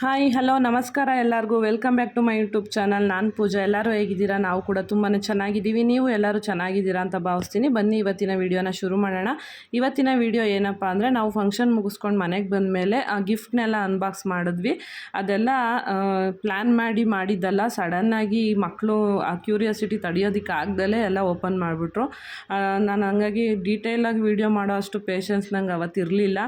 Hi hello ನಮಸ್ಕಾರ ಎಲ್ಲರಿಗೂ. Welcome back to my YouTube channel ನಾನು ಪೂಜಾ. ಎಲ್ಲರೂ ಹೇಗಿದ್ದೀರಾ? ನಾವು ಕೂಡ ತುಂಬಾ ಚೆನ್ನಾಗಿದ್ದೀವಿ. ನೀವು ಎಲ್ಲರೂ ಚೆನ್ನಾಗಿದ್ದೀರಾ ಅಂತ ಭಾವಿಸ್ತೀನಿ. ಬನ್ನಿ, ಇವತ್ತಿನ ವಿಡಿಯೋನ ಶುರು ಮಾಡೋಣ. ಇವತ್ತಿನ ವಿಡಿಯೋ ಏನಪ್ಪ ಅಂದರೆ, ನಾವು ಫಂಕ್ಷನ್ ಮುಗಿಸ್ಕೊಂಡು ಮನೆಗೆ ಬಂದ ಮೇಲೆ ಆ ಗಿಫ್ಟ್ನೆಲ್ಲ ಅನ್ಬಾಕ್ಸ್ ಮಾಡಿದ್ವಿ. ಅದೆಲ್ಲ ಪ್ಲ್ಯಾನ್ ಮಾಡಿ ಮಾಡಿದ್ದಲ್ಲ. ಸಡನ್ನಾಗಿ ಮಕ್ಕಳು ಆ ಕ್ಯೂರಿಯಾಸಿಟಿ ತಡೆಯೋದಕ್ಕೆ ಆಗ್ದಲೇ ಎಲ್ಲ ಓಪನ್ ಮಾಡಿಬಿಟ್ರು. ನಾನು ಹಂಗಾಗಿ ಡೀಟೇಲಾಗಿ ವೀಡಿಯೋ ಮಾಡೋ ಅಷ್ಟು ಪೇಷನ್ಸ್ ನಂಗೆ ಅವತ್ತಿರಲಿಲ್ಲ.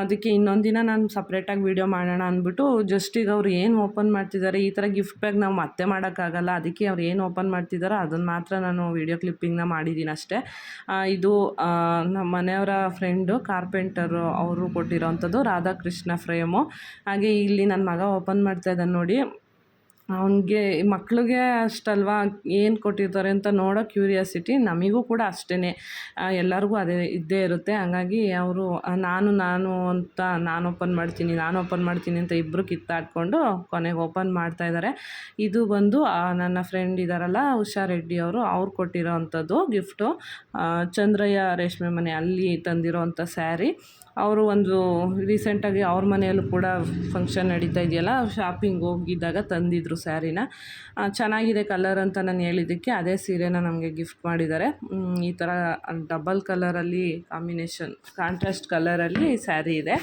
ಅದಕ್ಕೆ ಇನ್ನೊಂದು ದಿನ ನಾನು ಸಪ್ರೇಟಾಗಿ ವೀಡಿಯೋ ಮಾಡೋಣ ಅಂದ್ಬಿಟ್ಟು ಜಸ್ಟ್ ಈಗ ಅವ್ರು ಏನು ಓಪನ್ ಮಾಡ್ತಿದ್ದಾರೆ ಈ ಥರ ಗಿಫ್ಟ್ ಬ್ಯಾಗ್ ನಾವು ಮತ್ತೆ ಮಾಡೋಕ್ಕಾಗಲ್ಲ. ಅದಕ್ಕೆ ಅವ್ರು ಏನು ಓಪನ್ ಮಾಡ್ತಿದ್ದಾರೋ ಅದನ್ನು ಮಾತ್ರ ನಾನು ವೀಡಿಯೋ ಕ್ಲಿಪ್ಪಿಂಗ್ನ ಮಾಡಿದ್ದೀನಿ ಅಷ್ಟೇ. ಇದು ನಮ್ಮ ಮನೆಯವರ ಫ್ರೆಂಡು ಕಾರ್ಪೆಂಟರು ಅವರು ಕೊಟ್ಟಿರೋವಂಥದ್ದು ರಾಧಾಕೃಷ್ಣ ಫ್ರೇಮು ಹಾಗೆ ಇಲ್ಲಿ ನನ್ನ ಮಗ ಓಪನ್ ಮಾಡ್ತಾ ಇದ್ದಾನೆ ನೋಡಿ. ಅವನಿಗೆ ಮಕ್ಳಿಗೆ ಅಷ್ಟಲ್ವಾ ಏನು ಕೊಟ್ಟಿರ್ತಾರೆ ಅಂತ ನೋಡೋ ಕ್ಯೂರಿಯಾಸಿಟಿ ನಮಗೂ ಕೂಡ ಅಷ್ಟೇ ಎಲ್ಲರಿಗೂ ಅದೇ ಇದ್ದೇ ಇರುತ್ತೆ. ಹಂಗಾಗಿ ಅವರು ನಾನು ನಾನು ಅಂತ ನಾನು ಓಪನ್ ಮಾಡ್ತೀನಿ, ನಾನು ಓಪನ್ ಮಾಡ್ತೀನಿ ಅಂತ ಇಬ್ಬರು ಕಿತ್ತಾಡ್ಕೊಂಡು ಕೊನೆಗೆ ಓಪನ್ ಮಾಡ್ತಾ ಇದ್ದಾರೆ. ಇದು ಬಂದು ನನ್ನ ಫ್ರೆಂಡ್ ಇದ್ದಾರಲ್ಲ ಉಷಾ ರೆಡ್ಡಿ ಅವರು, ಅವ್ರು ಕೊಟ್ಟಿರೋ ಅಂಥದ್ದು ಗಿಫ್ಟು. ಚಂದ್ರಯ್ಯ ರೇಷ್ಮೆ ಮನೆ ಅಲ್ಲಿ ತಂದಿರೋ ಅಂಥ ಸ್ಯಾರಿ. ಅವರು ಒಂದು ರೀಸೆಂಟಾಗಿ ಅವ್ರ ಮನೆಯಲ್ಲೂ ಕೂಡ ಫಂಕ್ಷನ್ ನಡೀತಾ ಇದೆಯಲ್ಲ ಶಾಪಿಂಗ್ ಹೋಗಿದ್ದಾಗ ತಂದಿದ್ರು ಸ್ಯಾರಿನ. ಚೆನ್ನಾಗಿದೆ ಕಲರ್ ಅಂತ ನಾನು ಹೇಳಿದ್ದಕ್ಕೆ ಅದೇ ಸೀರೆನ ನಮಗೆ ಗಿಫ್ಟ್ ಮಾಡಿದ್ದಾರೆ. ಈ ಥರ ಡಬಲ್ ಕಲರಲ್ಲಿ ಕಾಂಬಿನೇಷನ್ ಕಾಂಟ್ರಾಸ್ಟ್ ಕಲರಲ್ಲಿ ಸ್ಯಾರಿ ಇದೆ.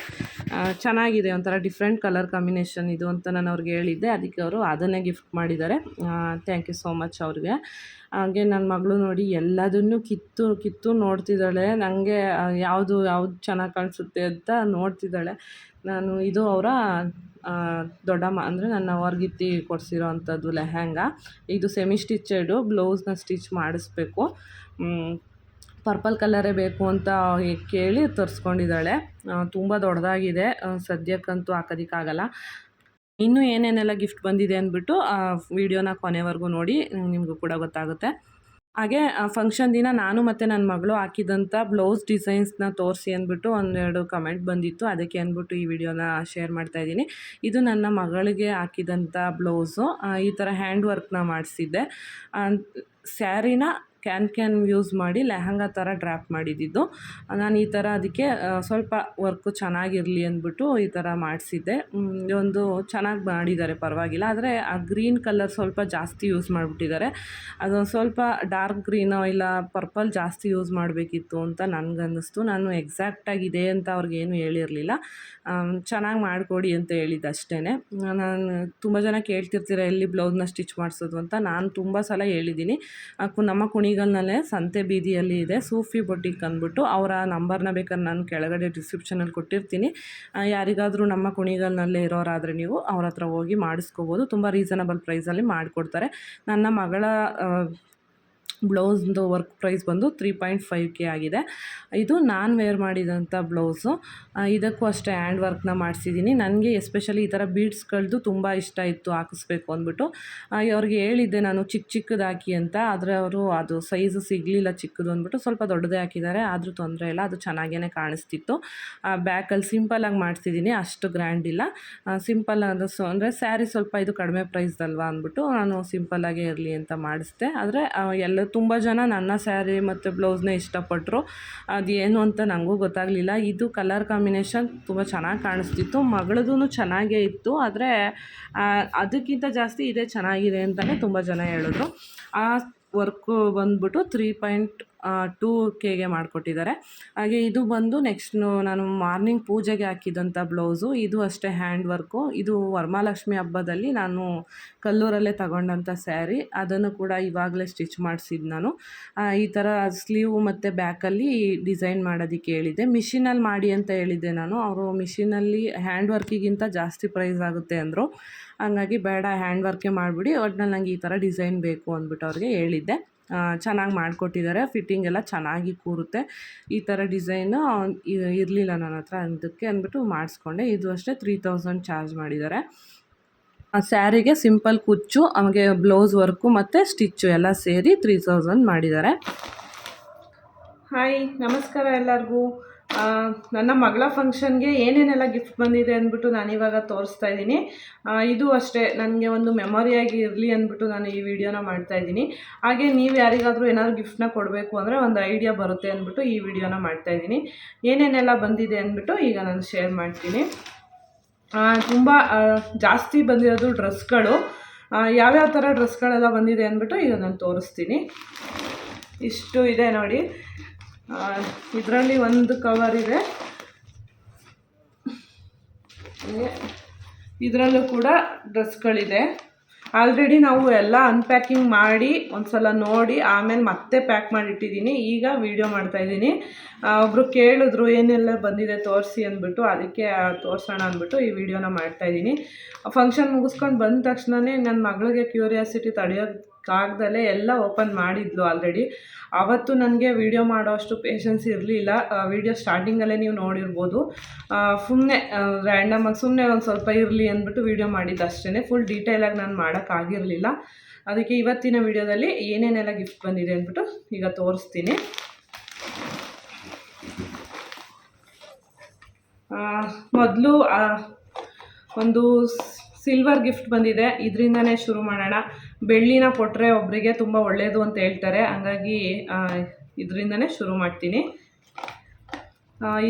ಚೆನ್ನಾಗಿದೆ ಒಂಥರ ಡಿಫ್ರೆಂಟ್ ಕಲರ್ ಕಾಂಬಿನೇಷನ್ ಇದು ಅಂತ ನಾನು ಅವ್ರಿಗೆ ಹೇಳಿದ್ದೆ. ಅದಕ್ಕೆ ಅವರು ಅದನ್ನೇ ಗಿಫ್ಟ್ ಮಾಡಿದ್ದಾರೆ. ಥ್ಯಾಂಕ್ ಯು ಸೋ ಮಚ್ ಅವ್ರಿಗೆ. ಹಾಗೆ ನನ್ನ ಮಗಳು ನೋಡಿ ಎಲ್ಲದನ್ನು ಕಿತ್ತು ಕಿತ್ತು ನೋಡ್ತಿದ್ದಾಳೆ. ನನಗೆ ಯಾವುದು, ಯಾವ್ದು ಚೆನ್ನಾಗಿ ಕಾಣಿಸುತ್ತೆ ಅಂತ ನೋಡ್ತಿದ್ದಾಳೆ. ನಾನು ಇದು ಅವರ ದೊಡ್ಡಮ್ಮ ಅಂದರೆ ನನ್ನ ವರ್ಗಿತ್ತಿ ಕೊಡಿಸಿರೋ ಅಂಥದ್ದು ಲೆಹೆಂಗಾ. ಇದು ಸೆಮಿ ಸ್ಟಿಚೆಡು ಬ್ಲೌಸ್ನ ಸ್ಟಿಚ್ ಮಾಡಿಸ್ಬೇಕು. ಪರ್ಪಲ್ ಕಲರೇ ಬೇಕು ಅಂತ ಕೇಳಿ ತರಿಸ್ಕೊಂಡಿದ್ದಾಳೆ. ತುಂಬ ದೊಡ್ಡದಾಗಿದೆ. ಸದ್ಯಕ್ಕಂತೂ ಹಾಕೋದಕ್ಕಾಗಲ್ಲ. ಇನ್ನೂ ಏನೇನೆಲ್ಲ ಗಿಫ್ಟ್ ಬಂದಿದೆ ಅಂದ್ಬಿಟ್ಟು ಆ ವಿಡಿಯೋನ ಕೊನೆವರೆಗೂ ನೋಡಿ, ನಿಮಗೂ ಕೂಡ ಗೊತ್ತಾಗುತ್ತೆ. ಹಾಗೆ ಫಂಕ್ಷನ್ ದಿನ ನಾನು ಮತ್ತು ನನ್ನ ಮಗಳು ಹಾಕಿದಂಥ ಬ್ಲೌಸ್ ಡಿಸೈನ್ಸ್ನ ತೋರಿಸಿ ಅಂದ್ಬಿಟ್ಟು ಒಂದೆರಡು ಕಮೆಂಟ್ ಬಂದಿತ್ತು. ಅದಕ್ಕೆ ಅಂದ್ಬಿಟ್ಟು ಈ ವಿಡಿಯೋನ ಶೇರ್ ಮಾಡ್ತಾ ಇದ್ದೀನಿ. ಇದು ನನ್ನ ಮಗಳಿಗೆ ಹಾಕಿದಂಥ ಬ್ಲೌಸು ಈ ಥರ ಹ್ಯಾಂಡ್ ವರ್ಕ್ನ ಮಾಡಿಸಿದ್ದೆ. ಸ್ಯಾರಿನ ಕ್ಯಾನ್ ಕ್ಯಾನ್ ಯೂಸ್ ಮಾಡಿ ಲೆಹಂಗಾ ಥರ ಡ್ರಾಪ್ ಮಾಡಿದ್ದಿದ್ದು ನಾನು ಈ ಥರ ಅದಕ್ಕೆ ಸ್ವಲ್ಪ ವರ್ಕು ಚೆನ್ನಾಗಿರಲಿ ಅಂದ್ಬಿಟ್ಟು ಈ ಥರ ಮಾಡಿಸಿದ್ದೆ. ಒಂದು ಚೆನ್ನಾಗಿ ಮಾಡಿದ್ದಾರೆ, ಪರವಾಗಿಲ್ಲ. ಆದರೆ ಆ ಗ್ರೀನ್ ಕಲರ್ ಸ್ವಲ್ಪ ಜಾಸ್ತಿ ಯೂಸ್ ಮಾಡಿಬಿಟ್ಟಿದ್ದಾರೆ. ಅದು ಸ್ವಲ್ಪ ಡಾರ್ಕ್ ಗ್ರೀನೋ ಇಲ್ಲ ಪರ್ಪಲ್ ಜಾಸ್ತಿ ಯೂಸ್ ಮಾಡಬೇಕಿತ್ತು ಅಂತ ನನಗನ್ನಿಸ್ತು. ನಾನು ಎಕ್ಸಾಕ್ಟಾಗಿ ಇದೆ ಅಂತ ಅವ್ರಿಗೇನು ಹೇಳಿರಲಿಲ್ಲ. ಚೆನ್ನಾಗಿ ಮಾಡಿಕೊಡಿ ಅಂತ ಹೇಳಿದ್ದು ಅಷ್ಟೇ ನಾನು ತುಂಬ ಜನ ಕೇಳ್ತಿರ್ತೀರ, ಎಲ್ಲಿ ಬ್ಲೌಸ್ನ ಸ್ಟಿಚ್ ಮಾಡಿಸೋದು ಅಂತ? ನಾನು ತುಂಬ ಸಲ ಹೇಳಿದ್ದೀನಿ. ನಮ್ಮ ಕು- ನಮ್ಮ ಕುಣಿಗಲ್ನಲ್ಲೇ ಸಂತೆ ಬೀದಿಯಲ್ಲಿ ಇದೆ. ಸೂಫಿ ಬೊಟಿಕ್ ಅಂದ್ಬಿಟ್ಟು ಅವರ ನಂಬರ್ನ ಬೇಕಾದ್ರೆ ನಾನು ಕೆಳಗಡೆ ಡಿಸ್ಕ್ರಿಪ್ಷನಲ್ಲಿ ಕೊಟ್ಟಿರ್ತೀನಿ. ಯಾರಿಗಾದರೂ ನಮ್ಮ ಕುಣಿಗಲ್ನಲ್ಲೇ ಇರೋರಾದರೆ ನೀವು ಅವ್ರ ಹತ್ರ ಹೋಗಿ ಮಾಡಿಸ್ಕೋಬೋದು. ತುಂಬ ರೀಸನಬಲ್ ಪ್ರೈಸಲ್ಲಿ ಮಾಡಿಕೊಡ್ತಾರೆ. ನನ್ನ ಮಗಳ ಬ್ಲೌಸ್ದು ವರ್ಕ್ ಪ್ರೈಸ್ ಬಂದು ತ್ರೀ ಪಾಯಿಂಟ್ ಫೈವ್ ಕೆ ಆಗಿದೆ. ಇದು ನಾನು ವೇರ್ ಮಾಡಿದಂಥ ಬ್ಲೌಸು. ಇದಕ್ಕೂ ಅಷ್ಟೇ ಹ್ಯಾಂಡ್ ವರ್ಕ್ನ ಮಾಡಿಸಿದ್ದೀನಿ. ನನಗೆ ಎಸ್ಪೆಷಲಿ ಈ ಥರ ಬೀಡ್ಸ್ಗಳದ್ದು ತುಂಬ ಇಷ್ಟ ಇತ್ತು ಹಾಕಿಸ್ಬೇಕು ಅಂದ್ಬಿಟ್ಟು. ಅವ್ರಿಗೆ ಹೇಳಿದ್ದೆ ನಾನು ಚಿಕ್ಕ ಚಿಕ್ಕದು ಹಾಕಿ ಅಂತ. ಆದರೆ ಅವರು ಅದು ಸೈಜು ಸಿಗಲಿಲ್ಲ ಚಿಕ್ಕದು ಅಂದ್ಬಿಟ್ಟು ಸ್ವಲ್ಪ ದೊಡ್ಡದೇ ಹಾಕಿದ್ದಾರೆ. ಆದರೂ ತೊಂದರೆ ಇಲ್ಲ. ಅದು ಚೆನ್ನಾಗೇ ಕಾಣಿಸ್ತಿತ್ತು. ಬ್ಯಾಕಲ್ಲಿ ಸಿಂಪಲಾಗಿ ಮಾಡಿಸಿದ್ದೀನಿ. ಅಷ್ಟು ಗ್ರ್ಯಾಂಡ್ ಇಲ್ಲ. ಸಿಂಪಲ್ ಅದು ಸೊ, ಅಂದರೆ ಸ್ಯಾರಿ ಸ್ವಲ್ಪ ಇದು ಕಡಿಮೆ ಪ್ರೈಸ್ದಲ್ವಾ ಅಂದ್ಬಿಟ್ಟು ನಾನು ಸಿಂಪಲ್ಲಾಗೇ ಇರಲಿ ಅಂತ ಮಾಡಿಸ್ದೆ. ಆದರೆ ಎಲ್ಲ ತುಂಬ ಜನ ನನ್ನ ಸ್ಯಾರಿ ಮತ್ತು ಬ್ಲೌಸ್ನೇ ಇಷ್ಟಪಟ್ಟರು. ಅದು ಏನು ಅಂತ ನನಗೂ ಗೊತ್ತಾಗಲಿಲ್ಲ. ಇದು ಕಲರ್ ಕಾಂಬಿನೇಷನ್ ತುಂಬ ಚೆನ್ನಾಗಿ ಕಾಣಿಸ್ತಿತ್ತು. ಮಗಳದೂ ಚೆನ್ನಾಗೇ ಇತ್ತು. ಆದರೆ ಅದಕ್ಕಿಂತ ಜಾಸ್ತಿ ಇದೇ ಚೆನ್ನಾಗಿದೆ ಅಂತಲೇ ತುಂಬ ಜನ ಹೇಳಿದ್ರು. ಆ ವರ್ಕು ಬಂದ್ಬಿಟ್ಟು ತ್ರೀ ಪಾಯಿಂಟ್ ಟೂ ಕೆಗೆ ಮಾಡಿಕೊಟ್ಟಿದ್ದಾರೆ. ಹಾಗೆ ಇದು ಬಂದು ನೆಕ್ಸ್ಟ್ ನಾನು ಮಾರ್ನಿಂಗ್ ಪೂಜೆಗೆ ಹಾಕಿದಂಥ ಬ್ಲೌಸು ಇದು ಅಷ್ಟೇ ಹ್ಯಾಂಡ್ ವರ್ಕು ಇದು ವರಮಹಾಲಕ್ಷ್ಮಿ ಹಬ್ಬದಲ್ಲಿ ನಾನು ಕಲ್ಲೂರಲ್ಲೇ ತಗೊಂಡಂಥ ಸ್ಯಾರಿ ಅದನ್ನು ಕೂಡ ಇವಾಗಲೇ ಸ್ಟಿಚ್ ಮಾಡಿಸಿದ್ದು ನಾನು. ಈ ಥರ ಸ್ಲೀವ್ ಮತ್ತು ಬ್ಯಾಕಲ್ಲಿ ಡಿಸೈನ್ ಮಾಡೋದಕ್ಕೆ ಹೇಳಿದ್ದೆ. ಮಿಷಿನಲ್ಲಿ ಮಾಡಿ ಅಂತ ಹೇಳಿದ್ದೆ ನಾನು. ಅವರು ಮಿಷಿನಲ್ಲಿ ಹ್ಯಾಂಡ್ ವರ್ಕಿಗಿಂತ ಜಾಸ್ತಿ ಪ್ರೈಸ್ ಆಗುತ್ತೆ ಅಂದರು. ಹಂಗಾಗಿ ಬೇಡ ಹ್ಯಾಂಡ್ ವರ್ಕೇ ಮಾಡಿಬಿಡಿ, ಒಟ್ನಲ್ಲಿ ನಂಗೆ ಈ ಥರ ಡಿಸೈನ್ ಬೇಕು ಅಂದ್ಬಿಟ್ಟು ಅವ್ರಿಗೆ ಹೇಳಿದ್ದೆ. ಚೆನ್ನಾಗಿ ಮಾಡಿಕೊಟ್ಟಿದ್ದಾರೆ. ಫಿಟ್ಟಿಂಗ್ ಎಲ್ಲ ಚೆನ್ನಾಗಿ ಕೂರುತ್ತೆ. ಈ ಥರ ಡಿಸೈನು ಇರಲಿಲ್ಲ ನನ್ನ ಹತ್ರ ಅದಕ್ಕೆ ಅಂದ್ಬಿಟ್ಟು ಮಾಡಿಸ್ಕೊಂಡೆ. ಇದು ಅಷ್ಟೇ ತ್ರೀ ತೌಸಂಡ್ ಚಾರ್ಜ್ ಮಾಡಿದ್ದಾರೆ. ಸ್ಯಾರಿಗೆ ಸಿಂಪಲ್ ಕುಚ್ಚು ಆಮೇಲೆ ಬ್ಲೌಸ್ ವರ್ಕು ಮತ್ತು ಸ್ಟಿಚ್ಚು ಎಲ್ಲ ಸೇರಿ ತ್ರೀ ತೌಸಂಡ್ ಮಾಡಿದ್ದಾರೆ. ಹಾಯ್ ನಮಸ್ಕಾರ ಎಲ್ಲರಿಗೂ. ನನ್ನ ಮಗಳ ಫಂಕ್ಷನ್ಗೆ ಏನೇನೆಲ್ಲ ಗಿಫ್ಟ್ ಬಂದಿದೆ ಅಂದ್ಬಿಟ್ಟು ನಾನಿವಾಗ ತೋರಿಸ್ತಾ ಇದ್ದೀನಿ. ಇದು ಅಷ್ಟೇ, ನನಗೆ ಒಂದು ಮೆಮೊರಿಯಾಗಿ ಇರಲಿ ಅಂದ್ಬಿಟ್ಟು ನಾನು ಈ ವಿಡಿಯೋನ ಮಾಡ್ತಾ ಇದ್ದೀನಿ. ಹಾಗೆ ನೀವು ಯಾರಿಗಾದರೂ ಏನಾದರೂ ಗಿಫ್ಟ್ನ ಕೊಡಬೇಕು ಅಂದರೆ ಒಂದು ಐಡಿಯಾ ಬರುತ್ತೆ ಅಂದ್ಬಿಟ್ಟು ಈ ವಿಡಿಯೋನ ಮಾಡ್ತಾ ಇದ್ದೀನಿ. ಏನೇನೆಲ್ಲ ಬಂದಿದೆ ಅಂದ್ಬಿಟ್ಟು ಈಗ ನಾನು ಶೇರ್ ಮಾಡ್ತೀನಿ. ತುಂಬ ಜಾಸ್ತಿ ಬಂದಿರೋದು ಡ್ರೆಸ್ಗಳು ಯಾವ್ಯಾವ ಥರ ಡ್ರೆಸ್ಗಳೆಲ್ಲ ಬಂದಿದೆ ಅಂದ್ಬಿಟ್ಟು ಈಗ ನಾನು ತೋರಿಸ್ತೀನಿ. ಇಷ್ಟು ಇದೆ ನೋಡಿ. ಇದರಲ್ಲಿ ಒಂದು ಕವರ್ ಇದೆ. ಇದರಲ್ಲೂ ಕೂಡ ಡ್ರೆಸ್ಗಳಿದೆ ಆಲ್ರೆಡಿ ನಾವು ಎಲ್ಲ ಅನ್ಪ್ಯಾಕಿಂಗ್ ಮಾಡಿ ಒಂದ್ಸಲ ನೋಡಿ, ಆಮೇಲೆ ಮತ್ತೆ ಪ್ಯಾಕ್ ಮಾಡಿಟ್ಟಿದ್ದೀನಿ. ಈಗ ವೀಡಿಯೋ ಮಾಡ್ತಾಯಿದ್ದೀನಿ. ಒಬ್ಬರು ಕೇಳಿದ್ರು, ಏನೆಲ್ಲ ಬಂದಿದೆ ತೋರಿಸಿ ಅಂದ್ಬಿಟ್ಟು, ಅದಕ್ಕೆ ತೋರಿಸೋಣ ಅಂದ್ಬಿಟ್ಟು ಈ ವಿಡಿಯೋನ ಮಾಡ್ತಾಯಿದ್ದೀನಿ. ಫಂಕ್ಷನ್ ಮುಗಿಸ್ಕೊಂಡು ಬಂದ ತಕ್ಷಣವೇ ನನ್ನ ಮಗಳಿಗೆ ಕ್ಯೂರಿಯಾಸಿಟಿ ತಡೆಯೋಕ್ಕಾಗ್ದಲೇ ಎಲ್ಲ ಓಪನ್ ಮಾಡಿದ್ಲು ಆಲ್ರೆಡಿ. ಅವತ್ತು ನನಗೆ ವಿಡಿಯೋ ಮಾಡೋ ಅಷ್ಟು ಪೇಷನ್ಸ್ ಇರಲಿಲ್ಲ ವೀಡಿಯೋ ಸ್ಟಾರ್ಟಿಂಗಲ್ಲೇ ನೀವು ನೋಡಿರ್ಬೋದು. ಸುಮ್ಮನೆ ರ್ಯಾಂಡಮಾಗಿ ಸುಮ್ಮನೆ ಒಂದು ಸ್ವಲ್ಪ ಇರಲಿ ಅಂದ್ಬಿಟ್ಟು ವೀಡಿಯೋ ಮಾಡಿದ್ದು ಅಷ್ಟೇ ಫುಲ್ ಡೀಟೇಲಾಗಿ ನಾನು ಮಾಡೋಕ್ಕಾಗಿರಲಿಲ್ಲ ಅದಕ್ಕೆ ಇವತ್ತಿನ ವಿಡಿಯೋದಲ್ಲಿ ಏನೇನೆಲ್ಲ ಗಿಫ್ಟ್ ಬಂದಿದೆ ಅಂದ್ಬಿಟ್ಟು ಈಗ ತೋರಿಸ್ತೀನಿ. ಮೊದಲು ಒಂದು ಸಿಲ್ವರ್ ಗಿಫ್ಟ್ ಬಂದಿದೆ. ಇದರಿಂದನೇ ಶುರು ಮಾಡೋಣ. ಬೆಳ್ಳಿನ ಕೊಟ್ಟರೆ ಒಬ್ಬರಿಗೆ ತುಂಬ ಒಳ್ಳೆಯದು ಅಂತ ಹೇಳ್ತಾರೆ. ಹಂಗಾಗಿ ಇದರಿಂದನೇ ಶುರು ಮಾಡ್ತೀನಿ.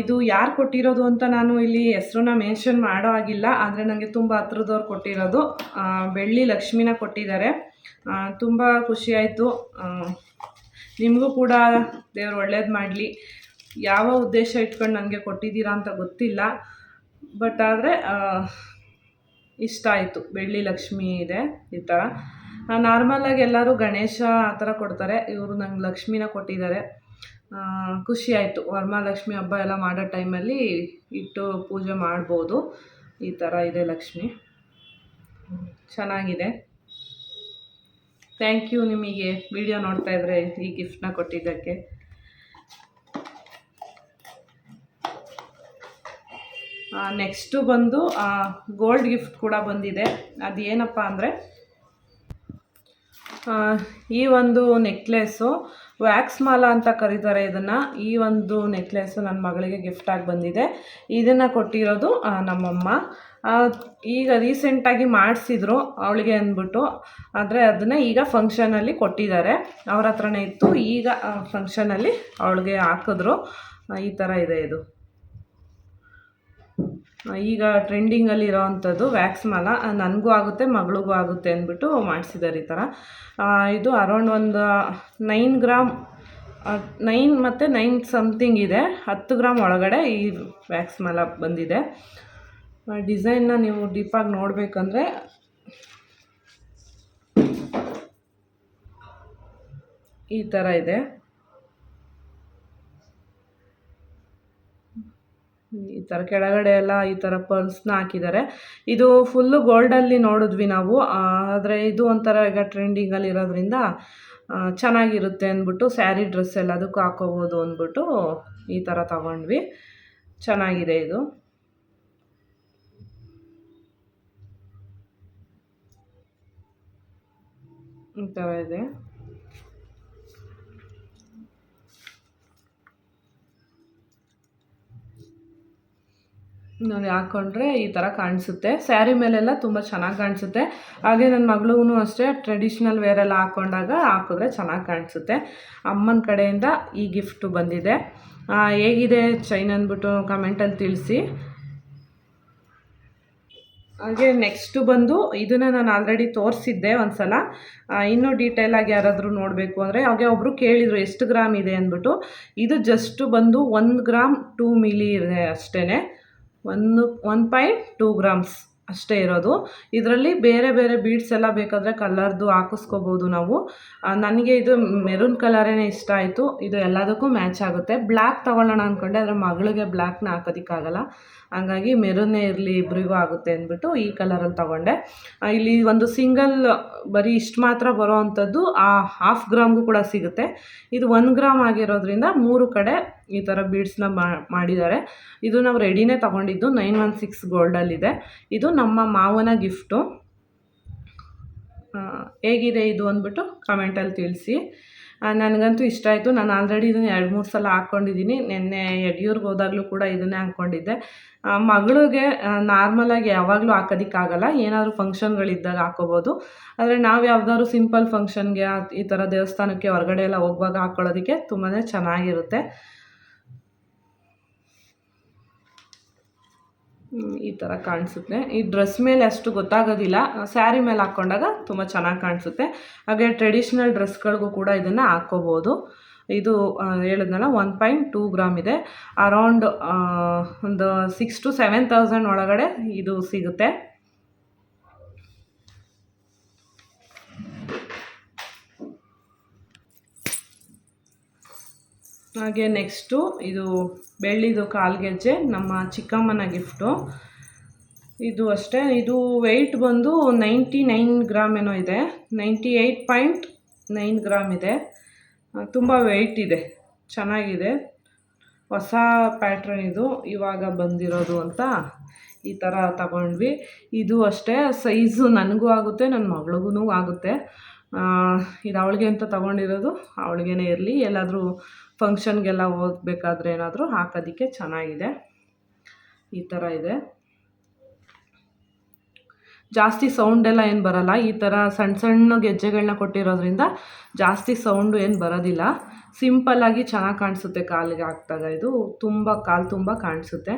ಇದು ಯಾರು ಕೊಟ್ಟಿರೋದು ಅಂತ ನಾನು ಇಲ್ಲಿ ಹೆಸ್ರನ್ನ ಮೆನ್ಷನ್ ಮಾಡೋ ಆಗಿಲ್ಲ ಆದರೆ ನನಗೆ ತುಂಬ ಹತ್ರದವ್ರು ಕೊಟ್ಟಿರೋದು. ಬೆಳ್ಳಿ ಲಕ್ಷ್ಮಿನ ಕೊಟ್ಟಿದ್ದಾರೆ. ತುಂಬ ಖುಷಿಯಾಯಿತು ನಿಮಗೂ ಕೂಡ ದೇವ್ರು ಒಳ್ಳೇದು ಮಾಡಲಿ. ಯಾವ ಉದ್ದೇಶ ಇಟ್ಕೊಂಡು ನನಗೆ ಕೊಟ್ಟಿದ್ದೀರಾ ಅಂತ ಗೊತ್ತಿಲ್ಲ. ಬಟ್ ಆದರೆ ಇಷ್ಟ ಆಯಿತು. ಬೆಳ್ಳಿ ಲಕ್ಷ್ಮಿ ಇದೆ ಈ ಥರ ನಾರ್ಮಲಾಗಿ ಎಲ್ಲರೂ ಗಣೇಶ ಆ ಥರ ಕೊಡ್ತಾರೆ. ಇವರು ನಂಗೆ ಲಕ್ಷ್ಮಿನ ಕೊಟ್ಟಿದ್ದಾರೆ. ಖುಷಿ ಆಯಿತು. ವರಮಹಾಲಕ್ಷ್ಮಿ ಹಬ್ಬ ಎಲ್ಲ ಮಾಡೋ ಟೈಮಲ್ಲಿ ಇಟ್ಟು ಪೂಜೆ ಮಾಡ್ಬೋದು. ಈ ಥರ ಇದೆ ಲಕ್ಷ್ಮಿ. ಚೆನ್ನಾಗಿದೆ. ಥ್ಯಾಂಕ್ ಯು ನಿಮಗೆ. ವಿಡಿಯೋ ನೋಡ್ತಾ ಇದ್ರೆ ಈ ಗಿಫ್ಟನ್ನ ಕೊಟ್ಟಿದ್ದಕ್ಕೆ. ನೆಕ್ಸ್ಟು ಬಂದು ಗೋಲ್ಡ್ ಗಿಫ್ಟ್ ಕೂಡ ಬಂದಿದೆ. ಅದು ಏನಪ್ಪ ಅಂದರೆ ಈ ಒಂದು ನೆಕ್ಲೆಸ್ಸು ವ್ಯಾಕ್ಸ್ ಮಾಲ ಅಂತ ಕರೀತಾರೆ ಇದನ್ನು. ಈ ಒಂದು ನೆಕ್ಲೆಸ್ಸು ನನ್ನ ಮಗಳಿಗೆ ಗಿಫ್ಟಾಗಿ ಬಂದಿದೆ. ಇದನ್ನು ಕೊಟ್ಟಿರೋದು ನಮ್ಮಮ್ಮ. ಈಗ ರೀಸೆಂಟಾಗಿ ಮಾಡಿಸಿದ್ರು ಅವಳಿಗೆ ಅಂದ್ಬಿಟ್ಟು. ಆದರೆ ಅದನ್ನು ಈಗ ಫಂಕ್ಷನಲ್ಲಿ ಕೊಟ್ಟಿದ್ದಾರೆ. ಅವ್ರ ಹತ್ರನೇ ಇತ್ತು. ಈಗ ಫಂಕ್ಷನಲ್ಲಿ ಅವಳಿಗೆ ಹಾಕಿದ್ರು. ಈ ಥರ ಇದೆ ಇದು. ಈಗ ಟ್ರೆಂಡಿಂಗಲ್ಲಿ ಇರೋವಂಥದ್ದು ವ್ಯಾಕ್ಸ್ ಮಾಲ. ನನಗೂ ಆಗುತ್ತೆ, ಮಗಳಿಗೂ ಆಗುತ್ತೆ ಅಂದ್ಬಿಟ್ಟು ಮಾಡಿಸಿದ್ದಾರೆ ಈ ಥರ. ಇದು ಅರೌಂಡ್ ಒಂದು ನೈನ್ ಗ್ರಾಮ್ ನೈನ್ ಮತ್ತು ನೈನ್ ಸಮಥಿಂಗ್ ಇದೆ. ಹತ್ತು ಗ್ರಾಮ್ ಒಳಗಡೆ ಈ ವ್ಯಾಕ್ಸ್ ಮಾಲ ಬಂದಿದೆ. ಡಿಸೈನ್ನ ನೀವು ಡೀಪಾಗಿ ನೋಡಬೇಕಂದ್ರೆ ಈ ಥರ ಇದೆ. ಈ ಥರ ಕೆಳಗಡೆ ಎಲ್ಲ ಈ ಥರ ಪರ್ಲ್ಸ್ನ ಹಾಕಿದ್ದಾರೆ. ಇದು ಫುಲ್ಲು ಗೋಲ್ಡಲ್ಲಿ ನೋಡಿದ್ವಿ ನಾವು. ಆದರೆ ಇದು ಒಂಥರ ಈಗ ಟ್ರೆಂಡಿಂಗಲ್ಲಿ ಇರೋದ್ರಿಂದ ಚೆನ್ನಾಗಿರುತ್ತೆ ಅಂದ್ಬಿಟ್ಟು ಸ್ಯಾರಿ ಡ್ರೆಸ್ ಎಲ್ಲದಕ್ಕೂ ಹಾಕೋಬೋದು ಅಂದ್ಬಿಟ್ಟು ಈ ಥರ ತಗೊಂಡ್ವಿ. ಚೆನ್ನಾಗಿದೆ ಇದು. ಈ ಥರ ಇದೆ. ನೋಡಿ ಹಾಕ್ಕೊಂಡ್ರೆ ಈ ಥರ ಕಾಣಿಸುತ್ತೆ. ಸ್ಯಾರಿ ಮೇಲೆಲ್ಲ ತುಂಬ ಚೆನ್ನಾಗಿ ಕಾಣಿಸುತ್ತೆ. ಹಾಗೆ ನನ್ನ ಮಗಳೂ ಅಷ್ಟೇ, ಟ್ರೆಡಿಷ್ನಲ್ ವೇರೆಲ್ಲ ಹಾಕ್ಕೊಂಡಾಗ ಹಾಕಿದ್ರೆ ಚೆನ್ನಾಗಿ ಕಾಣಿಸುತ್ತೆ. ಅಮ್ಮನ ಕಡೆಯಿಂದ ಈ ಗಿಫ್ಟು ಬಂದಿದೆ. ಹೇಗಿದೆ ಚೈನ್ ಅಂದ್ಬಿಟ್ಟು ಕಮೆಂಟಲ್ಲಿ ತಿಳಿಸಿ. ಹಾಗೆ ನೆಕ್ಸ್ಟು ಬಂದು ಇದನ್ನು ನಾನು ಆಲ್ರೆಡಿ ತೋರಿಸಿದ್ದೆ ಒಂದು ಸಲ ಇನ್ನೂ ಡೀಟೇಲಾಗಿ ಯಾರಾದರೂ ನೋಡಬೇಕು ಅಂದರೆ ಹಾಗೆ ಒಬ್ಬರು ಕೇಳಿದರು ಎಷ್ಟು ಗ್ರಾಮ್ ಇದೆ ಅಂದ್ಬಿಟ್ಟು. ಇದು ಜಸ್ಟು ಬಂದು ಒಂದು ಗ್ರಾಮ್ ಟೂ ಮಿಲಿ ಇದೆ ಅಷ್ಟೇ ಒಂದು ಒನ್ ಪಾಯಿಂಟ್ ಟೂ ಗ್ರಾಮ್ಸ್ ಅಷ್ಟೇ ಇರೋದು. ಇದರಲ್ಲಿ ಬೇರೆ ಬೇರೆ ಬೀಡ್ಸ್ ಎಲ್ಲ ಬೇಕಾದರೆ ಕಲರ್ದು ಹಾಕಿಸ್ಕೋಬೋದು ನಾವು. ನನಗೆ ಇದು ಮೆರೂನ್ ಕಲರೇ ಇಷ್ಟ ಆಯಿತು, ಇದು ಎಲ್ಲದಕ್ಕೂ ಮ್ಯಾಚ್ ಆಗುತ್ತೆ. ಬ್ಲ್ಯಾಕ್ ತೊಗೊಳ್ಳೋಣ ಅಂದ್ಕೊಂಡೆ ಅದರ ಮಗಳಿಗೆ ಬ್ಲ್ಯಾಕ್ನ ಹಾಕೋದಕ್ಕಾಗಲ್ಲ. ಹಂಗಾಗಿ ಮೆರೂನೇ ಇರಲಿ ಇಬ್ಬರಿಗೂ ಆಗುತ್ತೆ ಅಂದ್ಬಿಟ್ಟು ಈ ಕಲರಲ್ಲಿ ತೊಗೊಂಡೆ. ಇಲ್ಲಿ ಒಂದು ಸಿಂಗಲ್ ಬರೀ ಇಷ್ಟು ಮಾತ್ರ ಬರೋ ಅಂಥದ್ದು, ಆ ಹಾಫ್ ಗ್ರಾಮ್ಗೂ ಕೂಡ ಸಿಗುತ್ತೆ. ಇದು ಒಂದು ಗ್ರಾಮ್ ಆಗಿರೋದ್ರಿಂದ ಮೂರು ಕಡೆ ಈ ಥರ ಬೀಡ್ಸ್ನ ಮಾಡಿದ್ದಾರೆ. ಇದು ನಾವು ರೆಡಿನೇ ತೊಗೊಂಡಿದ್ದು ನೈನ್ ಒನ್ ಸಿಕ್ಸ್ ಗೋಲ್ಡಲ್ಲಿದೆ ಇದು ನಮ್ಮ ಮಾವನ ಗಿಫ್ಟು ಹೇಗಿದೆ ಇದು ಅಂದ್ಬಿಟ್ಟು ಕಮೆಂಟಲ್ಲಿ ತಿಳಿಸಿ. ನನಗಂತೂ ಇಷ್ಟ ಆಯಿತು. ನಾನು ಆಲ್ರೆಡಿ ಇದನ್ನು ಎರಡು ಮೂರು ಸಲ ಹಾಕ್ಕೊಂಡಿದ್ದೀನಿ ನಿನ್ನೆ ಯಡಿಯೂರ್ಗೆ ಹೋದಾಗಲೂ ಕೂಡ ಇದನ್ನೇ ಹಾಕ್ಕೊಂಡಿದ್ದೆ ಮಗಳಿಗೆ ನಾರ್ಮಲಾಗಿ ಯಾವಾಗಲೂ ಹಾಕೋದಿಕ್ಕಾಗಲ್ಲ. ಏನಾದರೂ ಫಂಕ್ಷನ್ಗಳಿದ್ದಾಗ ಹಾಕೋಬೋದು. ಆದರೆ ನಾವು ಯಾವ್ದಾದ್ರು ಸಿಂಪಲ್ ಫಂಕ್ಷನ್ಗೆ ಈ ಥರ ದೇವಸ್ಥಾನಕ್ಕೆ ಹೊರಗಡೆ ಎಲ್ಲ ಹೋಗುವಾಗ ಹಾಕ್ಕೊಳ್ಳೋದಕ್ಕೆ ತುಂಬಾ ಚೆನ್ನಾಗಿರುತ್ತೆ. ಈ ಥರ ಕಾಣಿಸುತ್ತೆ. ಈ ಡ್ರೆಸ್ ಮೇಲೆ ಅಷ್ಟು ಗೊತ್ತಾಗೋದಿಲ್ಲ. ಸ್ಯಾರಿ ಮೇಲೆ ಹಾಕ್ಕೊಂಡಾಗ ತುಂಬ ಚೆನ್ನಾಗಿ ಕಾಣಿಸುತ್ತೆ. ಹಾಗೆ ಟ್ರೆಡಿಷ್ನಲ್ ಡ್ರೆಸ್ಗಳಿಗೂ ಕೂಡ ಇದನ್ನು ಹಾಕ್ಕೋಬೋದು ಇದು ಹೇಳಿದ್ನಲ್ಲ ಒನ್ ಪಾಯಿಂಟ್ ಟೂ ಗ್ರಾಮ್ ಇದೆ. ಅರೌಂಡ್ ಒಂದು ಸಿಕ್ಸ್ ಟು ಸೆವೆನ್ ತೌಸಂಡ್ ಒಳಗಡೆ ಇದು ಸಿಗುತ್ತೆ. ಹಾಗೆ ನೆಕ್ಸ್ಟು ಇದು ಬೆಳ್ಳಿದು ಕಾಲ್ಗೆಜ್ಜೆ, ನಮ್ಮ ಚಿಕ್ಕಮ್ಮನ ಗಿಫ್ಟು. ಇದು ಅಷ್ಟೇ. ಇದು ವೆಯ್ಟ್ ಬಂದು ನೈಂಟಿ ನೈನ್ ಗ್ರಾಮ್ ಏನೋ ಇದೆ. Ninety eight point nine gram ಇದೆ. ತುಂಬ ವೆಯ್ಟ್ ಇದೆ. ಚೆನ್ನಾಗಿದೆ. ಹೊಸ ಪ್ಯಾಟ್ರನ್ ಇದು. ಇವಾಗ ಬಂದಿರೋದು ಅಂತ ಈ ಥರ ತಗೊಂಡ್ವಿ. ಇದು ಅಷ್ಟೇ. ಸೈಜು ನನಗೂ ಆಗುತ್ತೆ ನನ್ನ ಮಗಳಿಗೂ ಆಗುತ್ತೆ. ಇದು ಅವಳಿಗೆ ಅಂತ ತಗೊಂಡಿರೋದು. ಅವಳಿಗೇನೆ ಇರಲಿ. ಎಲ್ಲಾದರೂ ಫಂಕ್ಷನ್ಗೆಲ್ಲ ಹೋಗ್ಬೇಕಾದ್ರೆ ಏನಾದರೂ ಹಾಕೋದಕ್ಕೆ ಚೆನ್ನಾಗಿದೆ. ಈ ಥರ ಇದೆ. ಜಾಸ್ತಿ ಸೌಂಡ್ ಎಲ್ಲ ಏನು ಬರಲ್ಲ. ಈ ಥರ ಸಣ್ಣ ಸಣ್ಣ ಗೆಜ್ಜೆಗಳನ್ನ ಕೊಟ್ಟಿರೋದ್ರಿಂದ ಜಾಸ್ತಿ ಸೌಂಡು ಏನು ಬರೋದಿಲ್ಲ. ಸಿಂಪಲ್ಲಾಗಿ ಚೆನ್ನಾಗಿ ಕಾಣಿಸುತ್ತೆ ಕಾಲಿಗೆ ಹಾಕ್ದಾಗ. ಇದು ತುಂಬ, ಕಾಲು ತುಂಬ ಕಾಣಿಸುತ್ತೆ.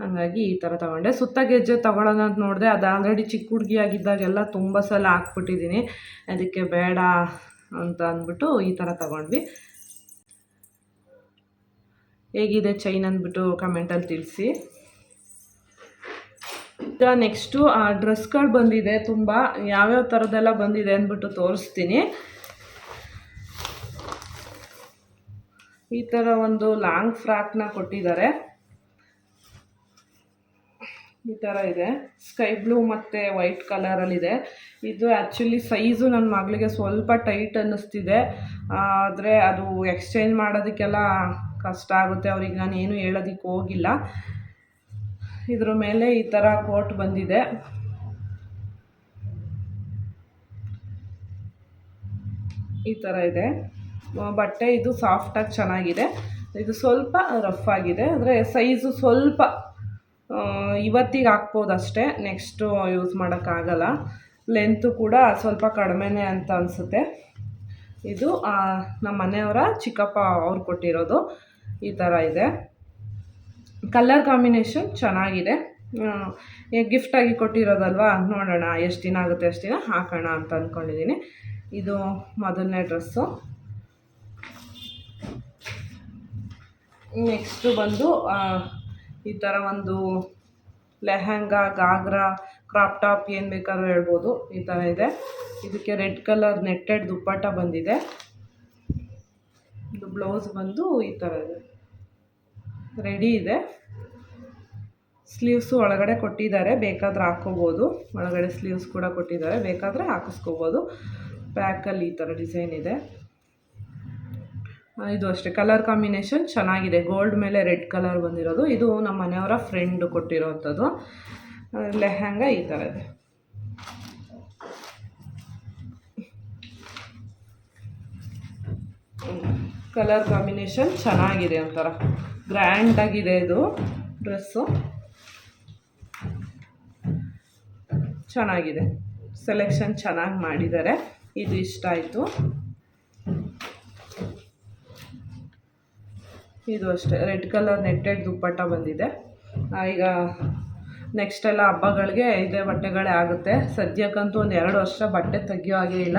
ಹಾಗಾಗಿ ಈ ಥರ ತಗೊಂಡೆ. ಸುತ್ತ ಗೆಜ್ಜೆ ತಗೊಳ್ಳೋಣ ಅಂತ ನೋಡಿದೆ, ಅದು ಆಲ್ರೆಡಿ ಚಿಕ್ಕ ಹುಡುಗಿಯಾಗಿದ್ದಾಗೆಲ್ಲ ತುಂಬ ಸಲ ಹಾಕ್ಬಿಟ್ಟಿದ್ದೀನಿ. ಅದಕ್ಕೆ ಬೇಡ ಅಂತ ಅಂದ್ಬಿಟ್ಟು ಈ ಥರ ತಗೊಂಡ್ವಿ. ಹೇಗಿದೆ ಚೈನ್ ಅಂದ್ಬಿಟ್ಟು ಕಮೆಂಟಲ್ಲಿ ತಿಳಿಸಿ. ಈಗ ನೆಕ್ಸ್ಟು ಆ ಡ್ರೆಸ್ಗಳು ಬಂದಿದೆ, ತುಂಬ ಯಾವ್ಯಾವ ಥರದ್ದೆಲ್ಲ ಬಂದಿದೆ ಅಂದ್ಬಿಟ್ಟು ತೋರಿಸ್ತೀನಿ. ಈ ಥರ ಒಂದು ಲಾಂಗ್ ಫ್ರಾಕ್ನ ಕೊಟ್ಟಿದ್ದಾರೆ. ಈ ಥರ ಇದೆ. ಸ್ಕೈ ಬ್ಲೂ ಮತ್ತು ವೈಟ್ ಕಲರಲ್ಲಿದೆ ಇದು. ಆ್ಯಕ್ಚುಲಿ ಸೈಜು ನನ್ನ ಮಗಳಿಗೆ ಸ್ವಲ್ಪ ಟೈಟ್ ಅನ್ನಿಸ್ತಿದೆ. ಆದರೆ ಅದು ಎಕ್ಸ್ಚೇಂಜ್ ಮಾಡೋದಕ್ಕೆಲ್ಲ ಕಷ್ಟ ಆಗುತ್ತೆ. ಅವ್ರಿಗೆ ನಾನು ಏನು ಹೇಳೋದಕ್ಕೆ ಹೋಗಿಲ್ಲ. ಇದ್ರ ಮೇಲೆ ಈ ಥರ ಕೋಟ್ ಬಂದಿದೆ. ಈ ಥರ ಇದೆ. ಬಟ್ಟೆ ಇದು ಸಾಫ್ಟಾಗಿ ಚೆನ್ನಾಗಿದೆ. ಇದು ಸ್ವಲ್ಪ ರಫ್ ಆಗಿದೆ. ಅಂದರೆ ಸೈಜು ಸ್ವಲ್ಪ ಇವತ್ತಿಗೆ ಹಾಕ್ಬೋದು ಅಷ್ಟೇ. ನೆಕ್ಸ್ಟು ಯೂಸ್ ಮಾಡೋಕ್ಕಾಗಲ್ಲ ಲೆಂತು ಕೂಡ ಸ್ವಲ್ಪ ಕಡಿಮೆನೇ ಅಂತ ಅನಿಸುತ್ತೆ. ಇದು ನಮ್ಮ ಮನೆಯವರ ಚಿಕ್ಕಪ್ಪ ಅವ್ರು ಕೊಟ್ಟಿರೋದು. ಈ ಥರ ಇದೆ. ಕಲ್ಲರ್ ಕಾಂಬಿನೇಷನ್ ಚೆನ್ನಾಗಿದೆ. ಗಿಫ್ಟಾಗಿ ಕೊಟ್ಟಿರೋದಲ್ವಾ? ನೋಡೋಣ, ಎಷ್ಟು ದಿನ ಆಗುತ್ತೆ, ಎಷ್ಟು ದಿನ? ಹಾಕೋಣ ಅಂತ ಅಂದ್ಕೊಂಡಿದ್ದೀನಿ ಇದು ಮೊದಲನೇ ಡ್ರೆಸ್ಸು ನೆಕ್ಸ್ಟು ಬಂದು ಈ ಥರ ಒಂದು ಲೆಹಂಗಾ ಗಾಗ್ರಾ ಕ್ರಾಪ್ ಟಾಪ್ ಏನು ಬೇಕಾದ್ರೂ ಹೇಳ್ಬೋದು. ಈ ಥರ ಇದೆ. ಇದಕ್ಕೆ ರೆಡ್ ಕಲರ್ ನೆಟ್ಟೆಡ್ ದುಪ್ಪಟ್ಟ ಬಂದಿದೆ. ಇದು ಬ್ಲೌಸ್ ಬಂದು ಈ ಥರ ಇದೆ. ರೆಡಿ ಇದೆ. ಸ್ಲೀವ್ಸು ಒಳಗಡೆ ಕೊಟ್ಟಿದ್ದಾರೆ. ಬೇಕಾದರೆ ಹಾಕ್ಕೋಬೋದು. ಒಳಗಡೆ ಸ್ಲೀವ್ಸ್ ಕೂಡ ಕೊಟ್ಟಿದ್ದಾರೆ. ಬೇಕಾದರೆ ಹಾಕಿಸ್ಕೋಬೋದು. ಪ್ಯಾಕಲ್ಲಿ ಈ ಥರ ಡಿಸೈನ್ ಇದೆ. ಇದು ಅಷ್ಟೇ. ಕಲರ್ ಕಾಂಬಿನೇಷನ್ ಚೆನ್ನಾಗಿದೆ. ಗೋಲ್ಡ್ ಮೇಲೆ ರೆಡ್ ಕಲರ್ ಬಂದಿರೋದು. ಇದು ನಮ್ಮ ಮನೆಯವರ ಫ್ರೆಂಡ್ ಕೊಟ್ಟಿರೋವಂಥದ್ದು ಲೆಹಂಗ ಈ ಥರ ಇದೆ. ಕಲರ್ ಕಾಂಬಿನೇಷನ್ ಚೆನ್ನಾಗಿದೆ ಒಂಥರ. ಗ್ರ್ಯಾಂಡಾಗಿದೆ ಇದು ಡ್ರೆಸ್ಸು. ಚೆನ್ನಾಗಿದೆ. ಸೆಲೆಕ್ಷನ್ ಚೆನ್ನಾಗಿ ಮಾಡಿದ್ದಾರೆ. ಇದು ಇಷ್ಟ ಆಯಿತು. ಇದು ಅಷ್ಟೇ. ರೆಡ್ ಕಲರ್ ನೆಟ್ಟೆಡ್ ದುಪ್ಪಟ್ಟ ಬಂದಿದೆ. ಈಗ ನೆಕ್ಸ್ಟ್ ಎಲ್ಲ ಹಬ್ಬಗಳಿಗೆ ಇದೇ ಬಟ್ಟೆಗಳೇ ಆಗುತ್ತೆ. ಸದ್ಯಕ್ಕಂತೂ ಒಂದು ಎರಡು ವರ್ಷ ಬಟ್ಟೆ ತೆಗಿಯೋ ಹಾಗೆ ಇಲ್ಲ.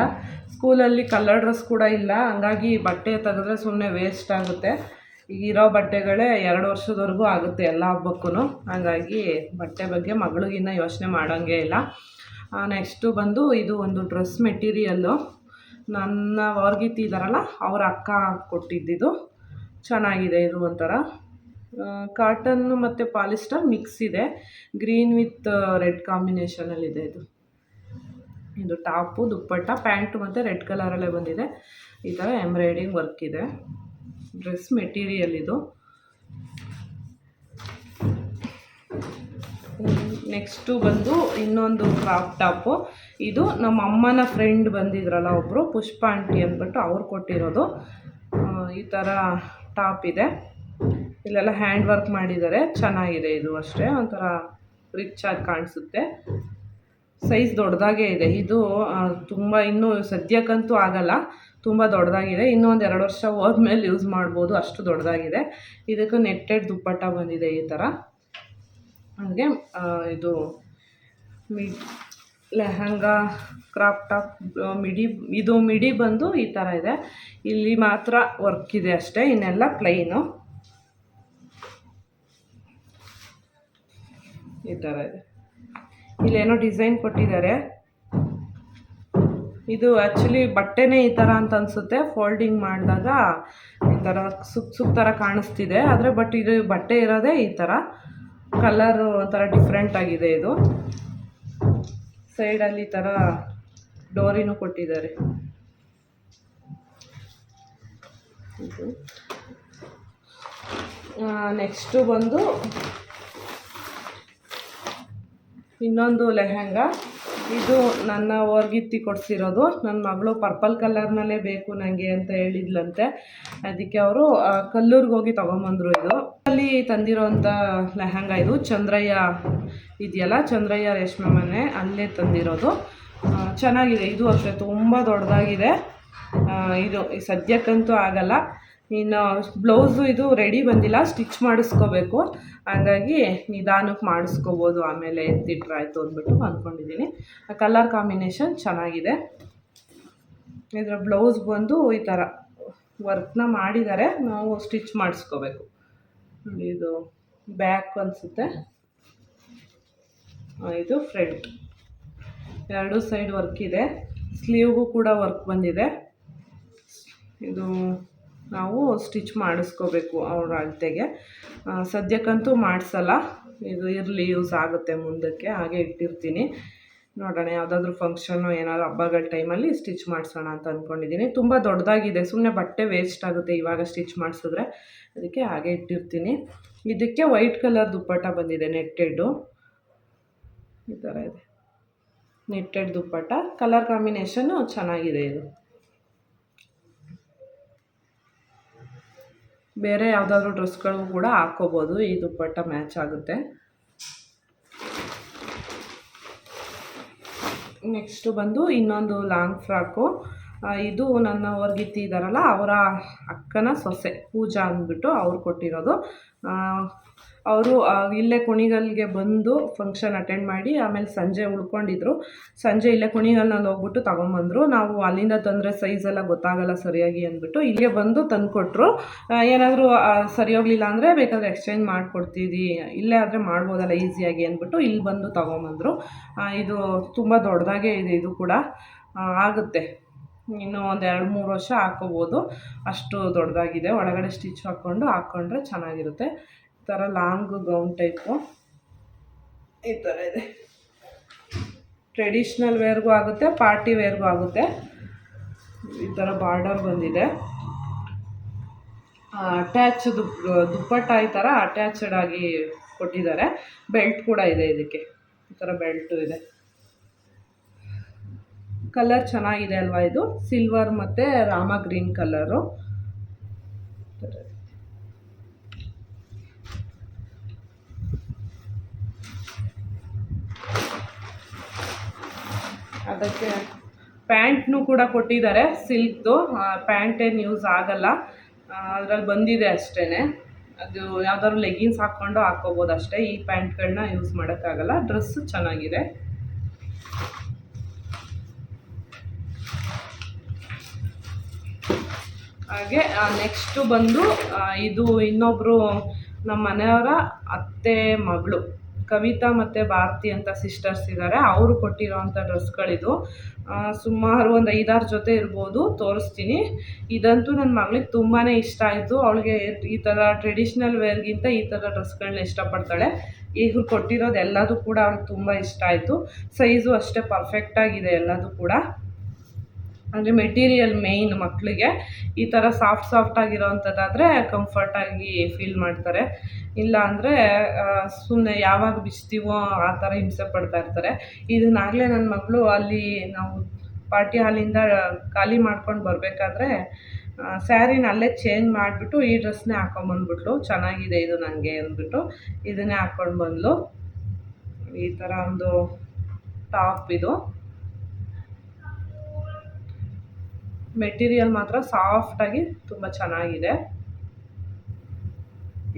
ಸ್ಕೂಲಲ್ಲಿ ಕಲರ್ ಡ್ರೆಸ್ ಕೂಡ ಇಲ್ಲ. ಹಂಗಾಗಿ ಬಟ್ಟೆ ತೆಗೆದ್ರೆ ಸುಮ್ಮನೆ ವೇಸ್ಟ್ ಆಗುತ್ತೆ. ಈಗ ಇರೋ ಬಟ್ಟೆಗಳೇ ಎರಡು ವರ್ಷದವರೆಗೂ ಆಗುತ್ತೆ ಎಲ್ಲ ಹಬ್ಬಕ್ಕೂ ಹಾಗಾಗಿ ಬಟ್ಟೆ ಬಗ್ಗೆ ಮಗಳಿಗಿನ್ನ ಯೋಚನೆ ಮಾಡೋಂಗೇ ಇಲ್ಲ. ನೆಕ್ಸ್ಟು ಬಂದು ಇದು ಒಂದು ಡ್ರೆಸ್ ಮೆಟೀರಿಯಲ್ಲು ನನ್ನ ವರ್ಗಿತಿ ಇದ್ದಾರಲ್ಲ ಅವ್ರ ಅಕ್ಕ ಕೊಟ್ಟಿದ್ದಿದ್ದು ಚೆನ್ನಾಗಿದೆ ಇದು ಒಂಥರ. ಕಾಟನ್ನು ಮತ್ತು ಪಾಲಿಸ್ಟರ್ ಮಿಕ್ಸ್ ಇದೆ. ಗ್ರೀನ್ ವಿತ್ ರೆಡ್ ಕಾಂಬಿನೇಷನಲ್ಲಿದೆ ಇದು ಇದು. ಟಾಪು ದುಪ್ಪಟ್ಟ ಪ್ಯಾಂಟು ಮತ್ತು ರೆಡ್ ಕಲರಲ್ಲೇ ಬಂದಿದೆ. ಈ ಥರ ಎಂಬ್ರಾಯ್ಡಿಂಗ್ ವರ್ಕ್ ಇದೆ. ಡ್ರೆಸ್ ಮೆಟೀರಿಯಲ್ ಇದು. ನೆಕ್ಸ್ಟು ಬಂದು ಇನ್ನೊಂದು ಕ್ರಾಪ್ ಟಾಪು ಇದು ನಮ್ಮ ಅಮ್ಮನ ಫ್ರೆಂಡ್ ಬಂದಿದ್ರಲ್ಲ ಒಬ್ಬರು ಪುಷ್ಪ ಆಂಟಿ ಅಂದ್ಬಿಟ್ಟು ಅವ್ರು ಕೊಟ್ಟಿರೋದು. ಈ ಥರ ಟಾಪ್ ಇದೆ. ಇಲ್ಲೆಲ್ಲ ಹ್ಯಾಂಡ್ ವರ್ಕ್ ಮಾಡಿದ್ದಾರೆ. ಚೆನ್ನಾಗಿದೆ ಇದು ಅಷ್ಟೇ. ಒಂಥರ ರಿಚ್ ಆಗಿ ಕಾಣಿಸುತ್ತೆ. ಸೈಜ್ ದೊಡ್ಡದಾಗೇ ಇದೆ. ಇದು ತುಂಬ ಇನ್ನೂ ಸದ್ಯಕ್ಕಂತೂ ಆಗಲ್ಲ. ತುಂಬ ದೊಡ್ಡದಾಗಿದೆ. ಇನ್ನೂ ಒಂದು ಎರಡು ವರ್ಷ ಹೋದ್ಮೇಲೆ ಯೂಸ್ ಮಾಡ್ಬೋದು. ಅಷ್ಟು ದೊಡ್ಡದಾಗಿದೆ. ಇದಕ್ಕೆ ನೆಟ್ಟೆಡ್ ದುಪ್ಪಟ್ಟ ಬಂದಿದೆ ಈ ಥರ ಹಾಗೆ ಇದು ಮಿ ಲೆಹಂಗಾ ಕ್ರಾಪ್ ಟಾಪ್ ಮಿಡಿ ಇದು ಮಿಡಿ ಬಂದು ಈ ಥರ ಇದೆ. ಇಲ್ಲಿ ಮಾತ್ರ ವರ್ಕ್ ಇದೆ ಅಷ್ಟೇ. ಇನ್ನೆಲ್ಲ ಪ್ಲೈನು ಈ ಥರ ಇದೆ. ಇಲ್ಲೇನೋ ಡಿಸೈನ್ ಕೊಟ್ಟಿದ್ದಾರೆ. ಇದು ಆ್ಯಕ್ಚುಲಿ ಬಟ್ಟೆನೇ ಈ ಥರ ಅಂತ ಅನಿಸುತ್ತೆ. ಫೋಲ್ಡಿಂಗ್ ಮಾಡಿದಾಗ ಈ ಥರ ಸುಕ್ ಸುಕ್ ಥರ ಕಾಣಿಸ್ತಿದೆ. ಆದರೆ ಬಟ್ ಇದು ಬಟ್ಟೆ ಇರೋದೇ ಈ ಥರ ಕಲರು ಒಂಥರ ಡಿಫ್ರೆಂಟ್ ಆಗಿದೆ ಇದು. ಸೈಡಲ್ಲಿ ಈ ಥರ ಡೋರಿನೂ ಕೊಟ್ಟಿದ್ದಾರೆ. ನೆಕ್ಸ್ಟು ಬಂದು ಇನ್ನೊಂದು ಲೆಹೆಂಗ. ಇದು ನನ್ನ ಓರ್ಗಿತ್ತಿ ಕೊಡಿಸಿರೋದು. ನನ್ನ ಮಗಳು ಪರ್ಪಲ್ ಕಲರ್ನಲ್ಲೇ ಬೇಕು ನನಗೆ ಅಂತ ಹೇಳಿದ್ಲಂತೆ. ಅದಕ್ಕೆ ಅವರು ಕಲ್ಲೂರಿಗೆ ಹೋಗಿ ತೊಗೊಂಬಂದರು ಇದು. ಅಲ್ಲಿ ತಂದಿರೋಂಥ ಲೆಹೆಂಗ ಇದು. ಚಂದ್ರಯ್ಯ ಇದೆಯಲ್ಲ, ಚಂದ್ರಯ್ಯ ರೇಷ್ಮೆ ಮನೆ, ಅಲ್ಲೇ ತಂದಿರೋದು. ಚೆನ್ನಾಗಿದೆ. ಇದು ಅಷ್ಟೇ, ತುಂಬ ದೊಡ್ಡದಾಗಿದೆ. ಇದು ಸದ್ಯಕ್ಕಂತೂ ಆಗಲ್ಲ. ಇನ್ನು, ಬ್ಲೌಸು ಇದು ರೆಡಿ ಬಂದಿಲ್ಲ. ಸ್ಟಿಚ್ ಮಾಡಿಸ್ಕೋಬೇಕು. ಹಾಗಾಗಿ ನಿಧಾನಕ್ಕೆ ಮಾಡಿಸ್ಕೋಬೋದು, ಆಮೇಲೆ ಎತ್ತಿಟ್ರಾಯ್ತು ಅಂದ್ಬಿಟ್ಟು ಅಂದ್ಕೊಂಡಿದ್ದೀನಿ ಕಲರ್ ಕಾಂಬಿನೇಷನ್ ಚೆನ್ನಾಗಿದೆ. ಇದರ ಬ್ಲೌಸ್ ಬಂದು ಈ ಥರ ವರ್ಕ್ನ ಮಾಡಿದ್ದಾರೆ. ನಾವು ಸ್ಟಿಚ್ ಮಾಡಿಸ್ಕೋಬೇಕು. ಇದು ಬ್ಯಾಕ್ ಅನಿಸುತ್ತೆ. ಇದು ಫ್ರಂಟ್ ಎರಡು ಸೈಡ್ ವರ್ಕ್ ಇದೆ. ಸ್ಲೀವ್ಗೂ ಕೂಡ ವರ್ಕ್ ಬಂದಿದೆ. ಇದು ನಾವು ಸ್ಟಿಚ್ ಮಾಡಿಸ್ಕೋಬೇಕು ಅವ್ರ ಅಳತೆಗೆ. ಸದ್ಯಕ್ಕಂತೂ ಮಾಡಿಸಲ್ಲ. ಇದು ಇರಲಿ ಯೂಸ್ ಆಗುತ್ತೆ ಮುಂದಕ್ಕೆ, ಹಾಗೆ ಇಟ್ಟಿರ್ತೀನಿ. ನೋಡೋಣ, ಯಾವುದಾದ್ರೂ ಫಂಕ್ಷನ್ನು ಏನಾದ್ರು ಹಬ್ಬಗಳ ಟೈಮಲ್ಲಿ ಸ್ಟಿಚ್ ಮಾಡಿಸೋಣ ಅಂತ ಅಂದ್ಕೊಂಡಿದ್ದೀನಿ ತುಂಬ ದೊಡ್ಡದಾಗಿದೆ. ಸುಮ್ಮನೆ ಬಟ್ಟೆ ವೇಸ್ಟ್ ಆಗುತ್ತೆ ಇವಾಗ ಸ್ಟಿಚ್ ಮಾಡಿಸಿದ್ರೆ. ಅದಕ್ಕೆ ಹಾಗೆ ಇಟ್ಟಿರ್ತೀನಿ. ಇದಕ್ಕೆ ವೈಟ್ ಕಲರ್ ದುಪ್ಪಟ್ಟ ಬಂದಿದೆ ನೆಟ್ಟೆಡ್ಡು ಈ ಥರ ಇದೆ. ನೆಟ್ಟೆಡ್ ದುಪ್ಪಟ್ಟ. ಕಲರ್ ಕಾಂಬಿನೇಷನ್ನು ಚೆನ್ನಾಗಿದೆ ಇದು. ಬೇರೆ ಯಾವುದಾದ್ರು ಡ್ರೆಸ್ಗಳು ಕೂಡ ಹಾಕ್ಕೋಬೋದು. ಈ ದುಪ್ಪಟ್ಟ ಮ್ಯಾಚ್ ಆಗುತ್ತೆ. ನೆಕ್ಸ್ಟು ಬಂದು ಇನ್ನೊಂದು ಲಾಂಗ್ ಫ್ರಾಕು. ಇದು ನನ್ನ ವರ್ಗಿತಿ ಇದ್ದಾರಲ್ಲ ಅವರ ಅಕ್ಕನ ಸೊಸೆ ಪೂಜಾ ಅಂದ್ಬಿಟ್ಟು ಅವ್ರು ಕೊಟ್ಟಿರೋದು. ಅವರು ಇಲ್ಲೇ ಕುಣಿಗಲ್ಗೆ ಬಂದು ಫಂಕ್ಷನ್ ಅಟೆಂಡ್ ಮಾಡಿ ಆಮೇಲೆ ಸಂಜೆ ಉಳ್ಕೊಂಡಿದ್ರು. ಸಂಜೆ ಇಲ್ಲೇ ಕುಣಿಗಲ್ನಲ್ಲಿ ಹೋಗ್ಬಿಟ್ಟು ತಗೊಂಬಂದರು. ನಾವು ಅಲ್ಲಿಂದ ತಂದರೆ ಸೈಜ್ ಎಲ್ಲ ಗೊತ್ತಾಗಲ್ಲ ಸರಿಯಾಗಿ ಅಂದ್ಬಿಟ್ಟು ಇಲ್ಲಿಗೆ ಬಂದು ತಂದುಕೊಟ್ರು. ಏನಾದರೂ ಸರಿ ಹೋಗಲಿಲ್ಲ ಅಂದರೆ ಬೇಕಾದ್ರೆ ಎಕ್ಸ್ಚೇಂಜ್ ಮಾಡಿಕೊಡ್ತೀವಿ. ಇಲ್ಲೇ ಆದರೆ ಮಾಡ್ಬೋದಲ್ಲ ಈಸಿಯಾಗಿ ಅಂದ್ಬಿಟ್ಟು ಇಲ್ಲಿ ಬಂದು ತೊಗೊಂಬಂದರು. ಇದು ತುಂಬ ದೊಡ್ಡದಾಗೇ ಇದೆ, ಇದು ಕೂಡ. ಆಗುತ್ತೆ. ಇನ್ನು ಒಂದು ಎರಡು ಮೂರು ವರ್ಷ ಹಾಕೋಬೋದು. ಅಷ್ಟು ದೊಡ್ಡದಾಗಿದೆ. ಒಳಗಡೆ ಸ್ಟಿಚ್ ಹಾಕ್ಕೊಂಡು ಹಾಕ್ಕೊಂಡ್ರೆ ಚೆನ್ನಾಗಿರುತ್ತೆ. ಈ ಥರ ಲಾಂಗ್ ಗೌನ್ ಟೈಪು ಈ ಥರ ಇದೆ. ಟ್ರೆಡಿಷ್ನಲ್ ವೇರ್ಗೂ ಆಗುತ್ತೆ ಪಾರ್ಟಿ ವೇರ್ಗೂ ಆಗುತ್ತೆ. ಈ ಥರ ಬಾರ್ಡರ್ ಬಂದಿದೆ. ಅಟ್ಯಾಚ್ ದುಪ್ಪಟ್ಟ ಈ ಥರ ಅಟ್ಯಾಚಡ್ ಆಗಿ ಕೊಟ್ಟಿದ್ದಾರೆ. ಬೆಲ್ಟ್ ಕೂಡ ಇದೆ ಇದಕ್ಕೆ. ಈ ಥರ ಬೆಲ್ಟು ಇದೆ. ಕಲರ್ ಚೆನ್ನಾಗಿದೆ ಅಲ್ವಾ ಇದು? ಸಿಲ್ವರ್ ಮತ್ತು ರಾಮ ಗ್ರೀನ್ ಕಲರು. ಅದಕ್ಕೆ ಪ್ಯಾಂಟ್ನು ಕೂಡ ಕೊಟ್ಟಿದ್ದಾರೆ ಸಿಲ್ಕ್ದು. ಪ್ಯಾಂಟ್ ಏನು ಯೂಸ್ ಆಗಲ್ಲ. ಅದರಲ್ಲಿ ಬಂದಿದೆ ಅಷ್ಟೇ ಅದು ಯಾವ್ದಾದ್ರು ಲೆಗಿನ್ಸ್ ಹಾಕ್ಕೊಂಡು ಹಾಕ್ಕೋಬೋದು ಅಷ್ಟೇ. ಈ ಪ್ಯಾಂಟ್ಗಳನ್ನ ಯೂಸ್ ಮಾಡೋಕ್ಕಾಗಲ್ಲ. ಡ್ರೆಸ್ಸು ಚೆನ್ನಾಗಿದೆ. ಹಾಗೆ ನೆಕ್ಸ್ಟು ಬಂದು ಇದು ಇನ್ನೊಬ್ಬರು ನಮ್ಮ ಮನೆಯವರ ಅತ್ತೆ ಮಗಳು, ಕವಿತಾ ಮತ್ತು ಭಾರತಿ ಅಂತ ಸಿಸ್ಟರ್ಸ್ ಇದ್ದಾರೆ ಅವರು ಕೊಟ್ಟಿರೋವಂಥ ಡ್ರೆಸ್ಗಳಿದು. ಸುಮಾರು ಒಂದು ಐದಾರು ಜೊತೆ ಇರ್ಬೋದು, ತೋರಿಸ್ತೀನಿ. ಇದಂತೂ ನನ್ನ ಮಗಳಿಗೆ ತುಂಬಾ ಇಷ್ಟ ಆಯಿತು. ಅವಳಿಗೆ ಈ ಥರ ಟ್ರೆಡಿಷ್ನಲ್ ವೇರ್ಗಿಂತ ಈ ಥರ ಡ್ರೆಸ್ಗಳನ್ನ ಇಷ್ಟಪಡ್ತಾಳೆ. ಇವ್ರು ಕೊಟ್ಟಿರೋದು ಎಲ್ಲದೂ ಕೂಡ ಅವ್ಳಿಗೆ ತುಂಬ ಇಷ್ಟ ಆಯಿತು. ಸೈಜು ಅಷ್ಟೇ ಪರ್ಫೆಕ್ಟಾಗಿದೆ ಎಲ್ಲದೂ ಕೂಡ. ಅಂದರೆ ಮೆಟೀರಿಯಲ್ ಮೇಯ್ನ್ ಮಕ್ಕಳಿಗೆ ಈ ಥರ ಸಾಫ್ಟ್ ಸಾಫ್ಟ್ ಆಗಿರೋವಂಥದ್ದಾದರೆ ಕಂಫರ್ಟಾಗಿ ಫೀಲ್ ಮಾಡ್ತಾರೆ. ಇಲ್ಲ ಅಂದರೆ ಸುಮ್ಮನೆ ಯಾವಾಗ ಬಿಚ್ತೀವೋ ಆ ಥರ ಹಿಂಸೆ ಪಡ್ತಾ ಇರ್ತಾರೆ. ಇದನ್ನಾಗಲೇ ನನ್ನ ಮಗಳು ಅಲ್ಲಿ ನಾವು ಪಾರ್ಟಿ ಹಾಲಿಂದ ಖಾಲಿ ಮಾಡ್ಕೊಂಡು ಬರಬೇಕಾದ್ರೆ ಸ್ಯಾರಿನ ಅಲ್ಲೇ ಚೇಂಜ್ ಮಾಡಿಬಿಟ್ಟು ಈ ಡ್ರೆಸ್ನೇ ಹಾಕೊಂಬಂದ್ಬಿಟ್ಲು. ಚೆನ್ನಾಗಿದೆ ಇದು ನನಗೆ ಅಂದ್ಬಿಟ್ಟು ಇದನ್ನೇ ಹಾಕ್ಕೊಂಡು ಬಂದಳು ಈ ಥರ ಒಂದು ಟಾಪ್ ಇದು. ಮೆಟೀರಿಯಲ್ ಮಾತ್ರ ಸಾಫ್ಟಾಗಿ ತುಂಬ ಚೆನ್ನಾಗಿದೆ.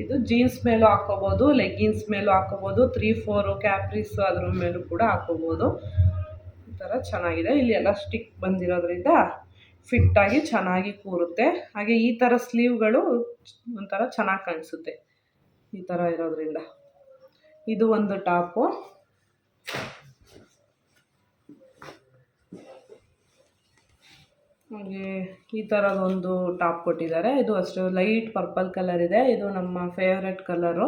ಇದು ಜೀನ್ಸ್ ಮೇಲೂ ಹಾಕೋಬೋದು ಲೆಗ್ಗಿನ್ಸ್ ಮೇಲೂ ಹಾಕೋಬೋದು ತ್ರೀ ಫೋರು ಕ್ಯಾಪ್ರೀಸ್ ಅದ್ರ ಮೇಲೂ ಕೂಡ ಹಾಕೋಬೋದು ಈ ಥರ ಚೆನ್ನಾಗಿದೆ. ಇಲ್ಲಿ ಎಲ್ಲ ಸ್ಟಿಕ್ ಬಂದಿರೋದ್ರಿಂದ ಫಿಟ್ಟಾಗಿ ಚೆನ್ನಾಗಿ ಕೂರುತ್ತೆ. ಹಾಗೆ ಈ ಥರ ಸ್ಲೀವ್ಗಳು ಒಂಥರ ಚೆನ್ನಾಗಿ ಕಾಣಿಸುತ್ತೆ ಈ ಥರ ಇರೋದ್ರಿಂದ. ಇದು ಒಂದು ಟಾಪು. ಹಾಗೆ ಈ ಥರದೊಂದು ಟಾಪ್ ಕೊಟ್ಟಿದ್ದಾರೆ. ಇದು ಅಷ್ಟು ಲೈಟ್ ಪರ್ಪಲ್ ಕಲರ್ ಇದೆ. ಇದು ನಮ್ಮ ಫೇವ್ರೆಟ್ ಕಲರು.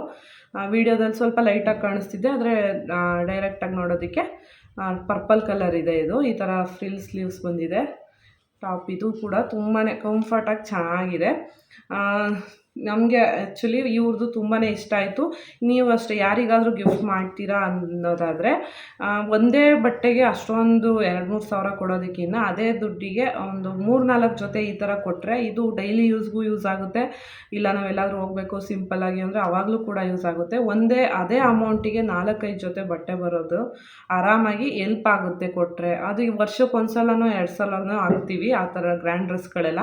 ವಿಡಿಯೋದಲ್ಲಿ ಸ್ವಲ್ಪ ಲೈಟಾಗಿ ಕಾಣಿಸ್ತಿದೆ, ಆದರೆ ಡೈರೆಕ್ಟಾಗಿ ನೋಡೋದಕ್ಕೆ ಪರ್ಪಲ್ ಕಲರ್ ಇದೆ ಇದು. ಈ ಥರ ಫ್ರಿಲ್ ಸ್ಲೀವ್ಸ್ ಬಂದಿದೆ. ಟಾಪ್ ಇದು ಕೂಡ ತುಂಬಾ ಕಂಫರ್ಟಾಗಿ ಚೆನ್ನಾಗಿದೆ. ನಮಗೆ ಆ್ಯಕ್ಚುಲಿ ಇವ್ರದ್ದು ತುಂಬಾ ಇಷ್ಟ ಆಯಿತು. ನೀವು ಅಷ್ಟೇ ಯಾರಿಗಾದರೂ ಗಿಫ್ಟ್ ಮಾಡ್ತೀರಾ ಅನ್ನೋದಾದರೆ ಒಂದೇ ಬಟ್ಟೆಗೆ ಅಷ್ಟೊಂದು ಎರಡು ಮೂರು ಸಾವಿರ ಕೊಡೋದಕ್ಕಿಂತ ಅದೇ ದುಡ್ಡಿಗೆ ಒಂದು ಮೂರು ನಾಲ್ಕು ಜೊತೆ ಈ ಥರ ಕೊಟ್ಟರೆ ಇದು ಡೈಲಿ ಯೂಸ್ಗೂ ಯೂಸ್ ಆಗುತ್ತೆ. ಇಲ್ಲ ನಾವೆಲ್ಲಾದರೂ ಹೋಗಬೇಕು ಸಿಂಪಲ್ಲಾಗಿ ಅಂದರೆ ಆವಾಗಲೂ ಕೂಡ ಯೂಸ್ ಆಗುತ್ತೆ. ಒಂದೇ, ಅದೇ ಅಮೌಂಟಿಗೆ ನಾಲ್ಕೈದು ಜೊತೆ ಬಟ್ಟೆ ಬರೋದು ಆರಾಮಾಗಿ ಎಲ್ಪ್ ಆಗುತ್ತೆ ಕೊಟ್ಟರೆ ಅದು ಈ ವರ್ಷಕ್ಕೆ ಒಂದು ಸಲನೋ ಎರಡು ಸಲನೂ ಹಾಕ್ತೀವಿ, ಆ ಥರ ಗ್ರ್ಯಾಂಡ್ ಡ್ರೆಸ್ಗಳೆಲ್ಲ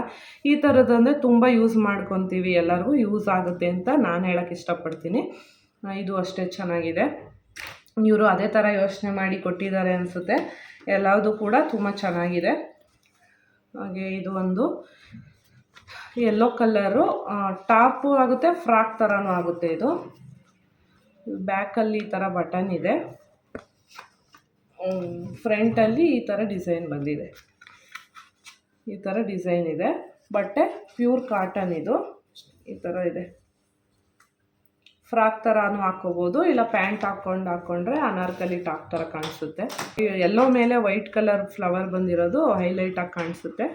ಈ ಥರದಂದರೆ ತುಂಬ ಯೂಸ್ ಮಾಡ್ಕೊತೀವಿ ಎಲ್ಲರಿಗೂ ಯೂಸ್ ಆಗುತ್ತೆ ಅಂತ ನಾನು ಹೇಳೋಕ್ಕೆ ಇಷ್ಟಪಡ್ತೀನಿ. ಇದು ಅಷ್ಟೇ ಚೆನ್ನಾಗಿದೆ. ಇವರು ಅದೇ ಥರ ಯೋಚನೆ ಮಾಡಿ ಕೊಟ್ಟಿದ್ದಾರೆ ಅನಿಸುತ್ತೆ. ಎಲ್ಲದೂ ಕೂಡ ತುಂಬ ಚೆನ್ನಾಗಿದೆ. ಹಾಗೆ ಇದು ಒಂದು ಎಲ್ಲೋ ಕಲ್ಲರು ಟಾಪು ಆಗುತ್ತೆ, ಫ್ರಾಕ್ ಥರನೂ ಆಗುತ್ತೆ ಇದು. ಬ್ಯಾಕಲ್ಲಿ ಈ ಥರ ಬಟನ್ ಇದೆ. ಫ್ರಂಟಲ್ಲಿ ಈ ಥರ ಡಿಸೈನ್ ಬಂದಿದೆ. ಈ ಥರ ಡಿಸೈನ್ ಇದೆ. ಬಟ್ಟೆ ಪ್ಯೂರ್ ಕಾಟನ್ ಇದು. ಈ ಥರ ಇದೆ. ಫ್ರಾಕ್ ಥರನೂ ಹಾಕೋಬೋದು, ಇಲ್ಲ ಪ್ಯಾಂಟ್ ಹಾಕ್ಕೊಂಡು ಹಾಕ್ಕೊಂಡ್ರೆ ಅನಾರ್ಕಲಿ ಟಾಕ್ ಥರ ಕಾಣಿಸುತ್ತೆ. ಎಲ್ಲೋ ಮೇಲೆ ವೈಟ್ ಕಲರ್ ಫ್ಲವರ್ ಬಂದಿರೋದು ಹೈಲೈಟಾಗಿ ಕಾಣಿಸುತ್ತೆ.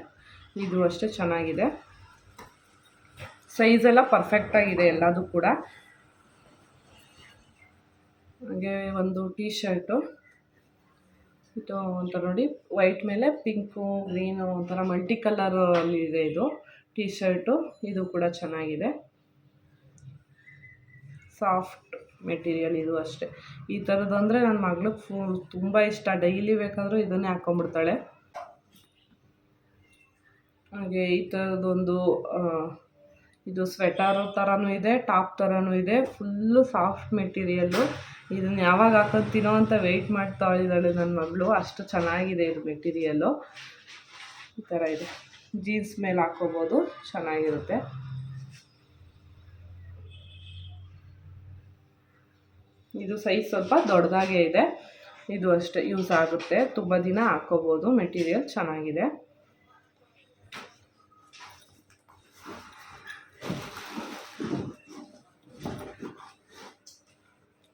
ಇದು ಅಷ್ಟೇ ಚೆನ್ನಾಗಿದೆ. ಸೈಜ್ ಎಲ್ಲ ಪರ್ಫೆಕ್ಟಾಗಿದೆ ಎಲ್ಲದು ಕೂಡ. ಹಾಗೆ ಒಂದು ಟೀ ಶರ್ಟು ಇದು ಒಂಥರ ನೋಡಿ ವೈಟ್ ಮೇಲೆ ಪಿಂಕು ಗ್ರೀನು ಒಂಥರ ಮಲ್ಟಿ ಕಲರಲ್ಲಿ ಇದೆ ಇದು. ಟೀ ಶರ್ಟು ಇದು ಕೂಡ ಚೆನ್ನಾಗಿದೆ. ಸಾಫ್ಟ್ ಮೆಟೀರಿಯಲ್ ಇದು ಅಷ್ಟೇ. ಈ ಥರದ್ದು ಅಂದರೆ ನನ್ನ ಮಗ್ಳಿಗೆ ಫು ತುಂಬ ಇಷ್ಟ. ಡೈಲಿ ಬೇಕಾದರೂ ಇದನ್ನೇ ಹಾಕ್ಕೊಂಬಿಡ್ತಾಳೆ ಹಾಗೆ ಈ ಥರದ್ದೊಂದು ಆ, ಇದು ಸ್ವೆಟರ್ ಥರನೂ ಇದೆ ಟಾಪ್ ಥರನೂ ಇದೆ. ಫುಲ್ಲು ಸಾಫ್ಟ್ ಮೆಟೀರಿಯಲ್ಲು ಇದನ್ನು ಯಾವಾಗ ಹಾಕೊತೀನೋ ಅಂತ ವೆಯ್ಟ್ ಮಾಡ್ತಾ ಇದ್ದಾಳೆ ನನ್ನ ಮಗಳು. ಅಷ್ಟು ಚೆನ್ನಾಗಿದೆ ಇದು ಮೆಟೀರಿಯಲ್ಲು ಈ ಥರ ಇದೆ. ಜೀನ್ಸ್ ಮೇಲೆ ಹಾಕ್ಕೋಬೋದು ಚೆನ್ನಾಗಿರುತ್ತೆ. ಇದು ಸೈಜ್ ಸ್ವಲ್ಪ ದೊಡ್ಡದಾಗೇ ಇದೆ. ಇದು ಅಷ್ಟೇ ಯೂಸ್ ಆಗುತ್ತೆ. ತುಂಬ ದಿನ ಹಾಕ್ಕೋಬೋದು ಮೆಟೀರಿಯಲ್ ಚೆನ್ನಾಗಿದೆ.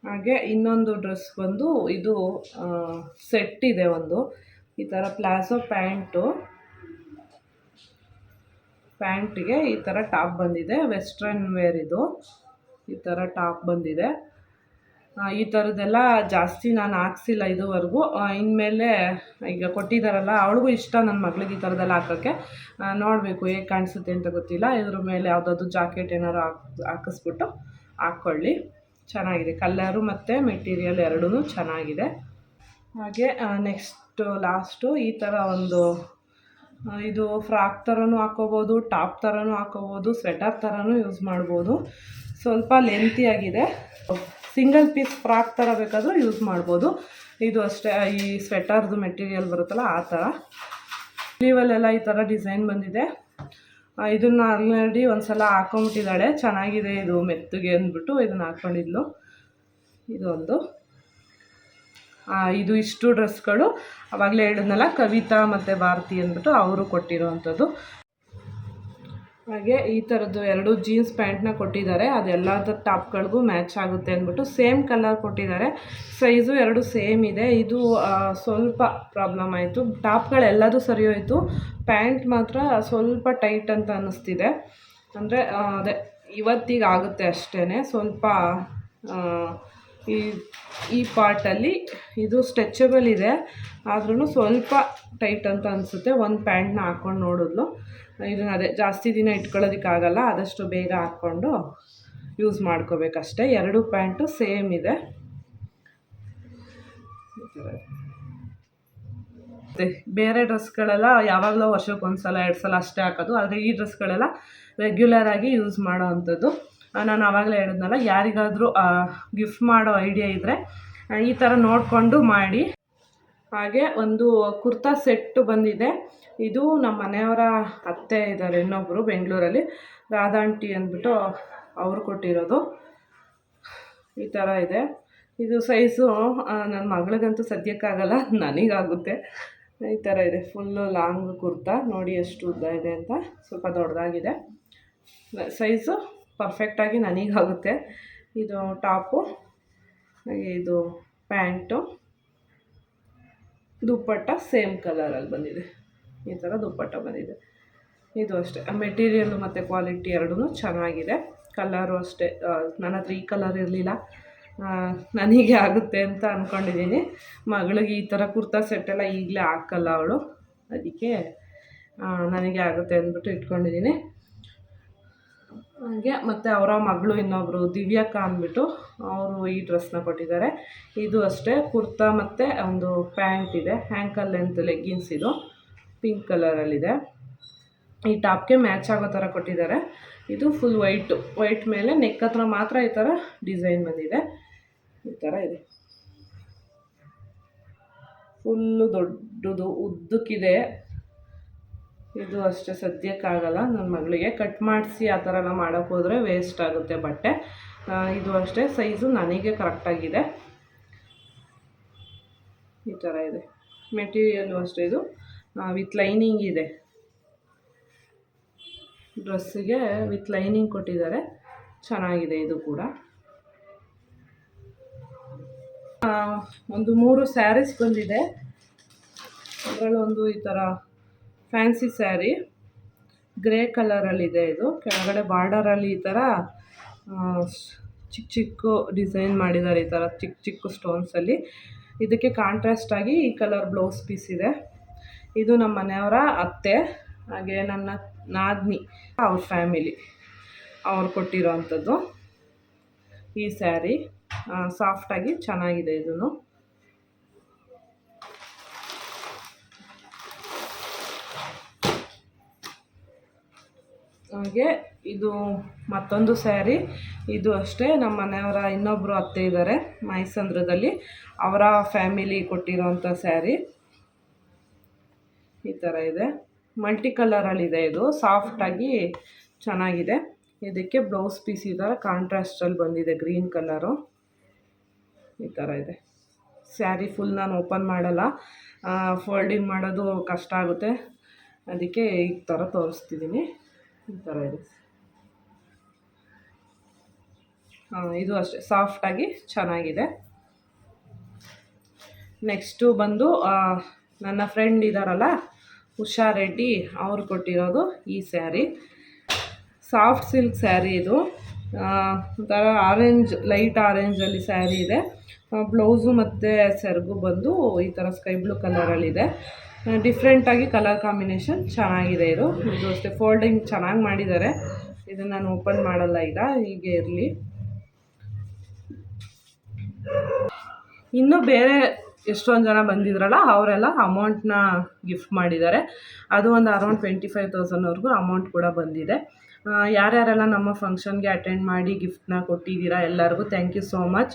ಹಾಗೆ ಇನ್ನೊಂದು ಡ್ರೆಸ್ ಬಂದು ಇದು ಸೆಟ್ ಇದೆ ಒಂದು. ಈ ಥರ ಪ್ಲಾಜೋ ಪ್ಯಾಂಟು. ಪ್ಯಾಂಟಿಗೆ ಈ ಥರ ಟಾಪ್ ಬಂದಿದೆ. ವೆಸ್ಟ್ರನ್ ವೇರ್ ಇದು. ಈ ಥರ ಟಾಪ್ ಬಂದಿದೆ. ಈ ಥರದ್ದೆಲ್ಲ ಜಾಸ್ತಿ ನಾನು ಹಾಕ್ಸಿಲ್ಲ ಇದುವರೆಗೂ. ಇನ್ಮೇಲೆ ಈಗ ಕೊಟ್ಟಿದ್ದಾರಲ್ಲ, ಅವಳಿಗೂ ಇಷ್ಟ ನನ್ನ ಮಗಳಿಗೆ ಈ ಥರದ್ದೆಲ್ಲ ಹಾಕೋಕ್ಕೆ. ನೋಡಬೇಕು ಹೇಗೆ ಕಾಣಿಸುತ್ತೆ ಅಂತ ಗೊತ್ತಿಲ್ಲ. ಇದ್ರ ಮೇಲೆ ಯಾವುದಾದ್ರು ಜಾಕೆಟ್ ಏನಾದ್ರು ಹಾಕ್, ಹಾಕಿಸ್ಬಿಟ್ಟು ಹಾಕ್ಕೊಳ್ಳಿ ಚೆನ್ನಾಗಿದೆ. ಕಲ್ಲರು ಮತ್ತು ಮೆಟೀರಿಯಲ್ ಎರಡೂ ಚೆನ್ನಾಗಿದೆ. ಹಾಗೆ ನೆಕ್ಸ್ಟು ಲಾಸ್ಟು ಈ ಥರ ಒಂದು ಇದು ಫ್ರಾಕ್ ಥರನೂ ಹಾಕೋಬೋದು, ಟಾಪ್ ಥರನೂ ಹಾಕೋಬೋದು, ಸ್ವೆಟರ್ ಥರನೂ ಯೂಸ್ ಮಾಡ್ಬೋದು. ಸ್ವಲ್ಪ ಲೆಂತಿಯಾಗಿದೆ ಸಿಂಗಲ್ ಪೀಸ್ ಫ್ರಾಕ್ ಥರ ಬೇಕಾದರೂ ಯೂಸ್ ಮಾಡ್ಬೋದು. ಇದು ಅಷ್ಟೇ, ಈ ಸ್ವೆಟರ್ದು ಮೆಟೀರಿಯಲ್ ಬರುತ್ತಲ್ಲ, ಆ ಥರ ಸ್ಲೀವಲ್ಲೆಲ್ಲ ಈ ಥರ ಡಿಸೈನ್ ಬಂದಿದೆ. ಇದನ್ನ ಆಲ್ರೆಡಿ ಒಂದು ಸಲ ಹಾಕೊಂಬಿಟ್ಟಿದ್ದಾಳೆ ಚೆನ್ನಾಗಿದೆ ಇದು ಮೆತ್ತಗೆ ಅಂದ್ಬಿಟ್ಟು ಇದನ್ನು ಹಾಕ್ಕೊಂಡಿದ್ಲು ಇದೊಂದು ಇದು ಇಷ್ಟು ಡ್ರೆಸ್ಗಳು. ಅವಾಗಲೇ ಹೇಳಿದ್ನಲ್ಲ, ಕವಿತಾ ಮತ್ತು ಭಾರತಿ ಅಂದ್ಬಿಟ್ಟು ಅವರು ಕೊಟ್ಟಿರುವಂಥದ್ದು. ಹಾಗೆ ಈ ಥರದ್ದು ಎರಡು ಜೀನ್ಸ್ ಪ್ಯಾಂಟ್ನ ಕೊಟ್ಟಿದ್ದಾರೆ. ಅದೆಲ್ಲದ ಟಾಪ್ಗಳಿಗೂ ಮ್ಯಾಚ್ ಆಗುತ್ತೆ ಅಂದ್ಬಿಟ್ಟು ಸೇಮ್ ಕಲರ್ ಕೊಟ್ಟಿದ್ದಾರೆ. ಸೈಜು ಎರಡು ಸೇಮ್ ಇದೆ. ಇದು ಸ್ವಲ್ಪ ಪ್ರಾಬ್ಲಮ್ ಆಯಿತು. ಟಾಪ್ಗಳೆಲ್ಲದೂ ಸರಿ ಹೋಯಿತು. ಪ್ಯಾಂಟ್ ಮಾತ್ರ ಸ್ವಲ್ಪ ಟೈಟ್ ಅಂತ ಅನ್ನಿಸ್ತಿದೆ. ಅಂದರೆ ಅದೇ, ಇವತ್ತಿಗೆ ಆಗುತ್ತೆ ಅಷ್ಟೇ ಸ್ವಲ್ಪ ಈ ಈ ಪಾರ್ಟಲ್ಲಿ ಇದು ಸ್ಟ್ರೆಚಬಲ್ ಇದೆ. ಆದ್ರೂ ಸ್ವಲ್ಪ ಟೈಟ್ ಅಂತ ಅನಿಸುತ್ತೆ. ಒಂದು ಪ್ಯಾಂಟ್ನ ಹಾಕ್ಕೊಂಡು ನೋಡಿದ್ಲು. ಇದನ್ನ ಅದೇ ಜಾಸ್ತಿ ದಿನ ಇಟ್ಕೊಳ್ಳೋದಕ್ಕಾಗಲ್ಲ, ಆದಷ್ಟು ಬೇಗ ಹಾಕ್ಕೊಂಡು ಯೂಸ್ ಮಾಡ್ಕೋಬೇಕಷ್ಟೆ. ಎರಡು ಪ್ಯಾಂಟು ಸೇಮ್ ಇದೆ. ಬೇರೆ ಡ್ರೆಸ್ಗಳೆಲ್ಲ ಯಾವಾಗಲೂ ವರ್ಷಕ್ಕೆ ಒಂದು ಸಲ ಎರಡು ಸಲ ಅಷ್ಟೇ ಹಾಕೋದು. ಆದರೆ ಈ ಡ್ರೆಸ್ಗಳೆಲ್ಲ ರೆಗ್ಯುಲರ್ ಆಗಿ ಯೂಸ್ ಮಾಡೋ ಅಂಥದ್ದು. ನಾನು ಆವಾಗಲೇ ಹೇಳಿದ್ನಲ್ಲ, ಯಾರಿಗಾದರೂ ಗಿಫ್ಟ್ ಮಾಡೋ ಐಡಿಯಾ ಇದ್ದರೆ ಈ ಥರ ನೋಡಿಕೊಂಡು ಮಾಡಿ. ಹಾಗೆ ಒಂದು ಕುರ್ತಾ ಸೆಟ್ಟು ಬಂದಿದೆ. ಇದು ನಮ್ಮ ಮನೆಯವರ ಅತ್ತೆ ಇದ್ದಾರೆ ಇನ್ನೊಬ್ಬರು ಬೆಂಗಳೂರಲ್ಲಿ. ರಾಧಾಂಟಿ ಅಂದ್ಬಿಟ್ಟು ಅವರು ಕೊಟ್ಟಿರೋದು. ಈ ಥರ ಇದೆ. ಇದು ಸೈಜು ನನ್ನ ಮಗಳಿಗಂತೂ ಸದ್ಯಕ್ಕಾಗಲ್ಲ, ನನಗಾಗುತ್ತೆ. ಈ ಥರ ಇದೆ. Full long kurta. ನೋಡಿ ಎಷ್ಟು ಉದ್ದ ಇದೆ ಅಂತ. ಸ್ವಲ್ಪ ದೊಡ್ಡದಾಗಿದೆ. ಸೈಜು ಪರ್ಫೆಕ್ಟಾಗಿ ನನಗಾಗುತ್ತೆ ಇದು ಟಾಪು ಇದು ಪ್ಯಾಂಟು. ದುಪ್ಪಟ್ಟ ಸೇಮ್ ಕಲರಲ್ಲಿ ಬಂದಿದೆ. ಈ ಥರ ದುಪ್ಪಟ್ಟ ಬಂದಿದೆ. ಇದು ಅಷ್ಟೇ. ಮೆಟೀರಿಯಲ್ಲು ಮತ್ತು ಕ್ವಾಲಿಟಿ ಎರಡೂ ಚೆನ್ನಾಗಿದೆ. ಕಲರು ಅಷ್ಟೇ. ನನ್ನ ಹತ್ರ ಈ ಕಲರ್ ಇರಲಿಲ್ಲ. ನನಗೆ ಆಗುತ್ತೆ ಅಂತ ಅಂದ್ಕೊಂಡಿದ್ದೀನಿ ಮಗಳಿಗೆ ಈ ಥರ ಕುರ್ತಾ ಸೆಟ್ಟೆಲ್ಲ ಈಗಲೇ ಹಾಕಲ್ಲ ಅವಳು. ಅದಕ್ಕೆ ನನಗೆ ಆಗುತ್ತೆ ಅಂದ್ಬಿಟ್ಟು ಇಟ್ಕೊಂಡಿದ್ದೀನಿ. ಹಾಗೆ ಮತ್ತು ಅವರ ಮಗಳು ಇನ್ನೊಬ್ಬರು ದಿವ್ಯಕ್ಕ ಅಂದ್ಬಿಟ್ಟು ಅವರು ಈ ಡ್ರೆಸ್ನ ಕೊಟ್ಟಿದ್ದಾರೆ. ಇದು ಅಷ್ಟೇ, ಕುರ್ತಾ ಮತ್ತು ಒಂದು ಪ್ಯಾಂಟ್ ಇದೆ. ಹ್ಯಾಂಕಲ್ ಲೆಂತ್ ಲೆಗ್ಗಿನ್ಸ್ ಇದು. ಪಿಂಕ್ ಕಲರಲ್ಲಿದೆ ಈ ಟಾಪ್ಗೆ ಮ್ಯಾಚ್ ಆಗೋ ಥರ ಕೊಟ್ಟಿದ್ದಾರೆ. ಇದು ಫುಲ್ ವೈಟು ವೈಟ್ ಮೇಲೆ ನೆಕ್ ಹತ್ರ ಮಾತ್ರ ಈ ಥರ ಡಿಸೈನ್ ಬಂದಿದೆ. ಈ ಥರ ಇದೆ. ಫುಲ್ಲು ದೊಡ್ಡದು, ಉದ್ದಕ್ಕಿದೆ. ಇದು ಅಷ್ಟೇ ಸದ್ಯಕ್ಕಾಗಲ್ಲ ನನ್ನ ಮಗಳಿಗೆ ಕಟ್ ಮಾಡಿಸಿ ಆ ಥರ ಮಾಡೋಕ್ಕೆ ಹೋದರೆ ವೇಸ್ಟ್ ಆಗುತ್ತೆ ಬಟ್ಟೆ. ಇದು ಅಷ್ಟೇ ಸೈಜು ನನಗೆ ಕರೆಕ್ಟಾಗಿದೆ ಈ ಥರ ಇದೆ. ಮೆಟೀರಿಯಲ್ಲು ಅಷ್ಟೇ ಇದು. ವಿತ್ ಲೈನಿಂಗ್ ಇದೆ. ಡ್ರೆಸ್ಸಿಗೆ ವಿತ್ ಲೈನಿಂಗ್ ಕೊಟ್ಟಿದ್ದಾರೆ. ಚೆನ್ನಾಗಿದೆ ಇದು ಕೂಡ. ಒಂದು ಮೂರು ಸ್ಯಾರೀಸ್ ಬಂದಿದೆ. ಅದರಲ್ಲೊಂದು ಈ ಥರ ಫ್ಯಾನ್ಸಿ ಸ್ಯಾರಿ ಗ್ರೇ ಕಲರಲ್ಲಿದೆ ಇದು. ಕೆಳಗಡೆ ಬಾರ್ಡರಲ್ಲಿ ಈ ಥರ ಚಿಕ್ಕ ಚಿಕ್ಕ ಡಿಸೈನ್ ಮಾಡಿದ್ದಾರೆ ಈ ಥರ ಚಿಕ್ಕ ಚಿಕ್ಕ ಸ್ಟೋನ್ಸಲ್ಲಿ ಇದಕ್ಕೆ ಕಾಂಟ್ರಾಸ್ಟ್ ಆಗಿ ಈ ಕಲರ್ ಬ್ಲೌಸ್ ಪೀಸ್ ಇದೆ. ಇದು ನಮ್ಮ ಮನೆಯವರ ಅತ್ತೆ, ಹಾಗೆ ನನ್ನ ನಾದ್ನಿ, ಅವ್ರ ಫ್ಯಾಮಿಲಿ ಅವ್ರು ಕೊಟ್ಟಿರೋ ಅಂಥದ್ದು ಈ ಸ್ಯಾರಿ ಸಾಫ್ಟಾಗಿ ಚೆನ್ನಾಗಿದೆ ಇದೂ ಹಾಗೆ ಇದು ಮತ್ತೊಂದು ಸ್ಯಾರಿ. ಇದು ಅಷ್ಟೇ, ನಮ್ಮ ಮನೆಯವರ ಇನ್ನೊಬ್ಬರು ಅತ್ತೆ ಇದ್ದಾರೆ ಮೈಸಂದ್ರದಲ್ಲಿ. ಅವರ ಫ್ಯಾಮಿಲಿ ಕೊಟ್ಟಿರೋಂಥ ಸ್ಯಾರಿ. ಈ ಥರ ಇದೆ. ಮಲ್ಟಿ ಕಲರಲ್ಲಿದೆ ಇದು ಸಾಫ್ಟಾಗಿ ಚೆನ್ನಾಗಿದೆ. ಇದಕ್ಕೆ ಬ್ಲೌಸ್ ಪೀಸ್ ಈ ಥರ ಕಾಂಟ್ರಾಸ್ಟಲ್ಲಿ ಬಂದಿದೆ, ಗ್ರೀನ್ ಕಲರು. ಈ ಥರ ಇದೆ. ಸ್ಯಾರಿ ಫುಲ್ ನಾನು ಓಪನ್ ಮಾಡಲ್ಲ. ಫೋಲ್ಡಿಂಗ್ ಮಾಡೋದು ಕಷ್ಟ ಆಗುತ್ತೆ. ಅದಕ್ಕೆ ಈ ಥರ ತೋರಿಸ್ತಿದ್ದೀನಿ. ಈ ಥರ ಇದೆ. ಇದು ಅಷ್ಟೇ. ಸಾಫ್ಟಾಗಿ ಚೆನ್ನಾಗಿದೆ. ನೆಕ್ಸ್ಟು ಬಂದು ನನ್ನ ಫ್ರೆಂಡ್ ಇದ್ದಾರಲ್ಲ ಉಷಾ ರೆಡ್ಡಿ, ಅವ್ರು ಕೊಟ್ಟಿರೋದು ಈ ಸ್ಯಾರಿ ಸಾಫ್ಟ್ ಸಿಲ್ಕ್ ಸ್ಯಾರಿ ಇದು. ಒಂಥರ ಆರೆಂಜ್ ಲೈಟ್ ಆರೆಂಜಲ್ಲಿ ಸ್ಯಾರಿ ಇದೆ. ಬ್ಲೌಸು ಮತ್ತು ಸೆರಗು ಬಂದು ಈ ಥರ ಸ್ಕೈ ಬ್ಲೂ ಕಲರಲ್ಲಿದೆ ಡಿಫ್ರೆಂಟಾಗಿ ಕಲರ್ ಕಾಂಬಿನೇಷನ್ ಚೆನ್ನಾಗಿದೆ ಇದು. ಇದು ಅಷ್ಟೇ ಫೋಲ್ಡಿಂಗ್ ಚೆನ್ನಾಗಿ ಮಾಡಿದ್ದಾರೆ. ಇದನ್ನು ನಾನು ಓಪನ್ ಮಾಡಲ್ಲ ಈಗ, ಹೀಗೆ ಇರಲಿ. ಇನ್ನೂ ಬೇರೆ ಎಷ್ಟೊಂದು ಜನ ಬಂದಿದ್ರಲ್ಲ, ಅವರೆಲ್ಲ ಅಮೌಂಟ್ನ ಗಿಫ್ಟ್ ಮಾಡಿದ್ದಾರೆ. ಅದು ಒಂದು ಅರೌಂಡ್ ಟ್ವೆಂಟಿ ಫೈವ್ ತೌಸಂಡ್ವರೆಗೂ ಅಮೌಂಟ್ ಕೂಡ ಬಂದಿದೆ. ಯಾರ್ಯಾರೆಲ್ಲ ನಮ್ಮ ಫಂಕ್ಷನ್ಗೆ ಅಟೆಂಡ್ ಮಾಡಿ ಗಿಫ್ಟ್ನ ಕೊಟ್ಟಿದ್ದೀರಾ ಎಲ್ಲರಿಗೂ ಥ್ಯಾಂಕ್ ಯು ಸೋ ಮಚ್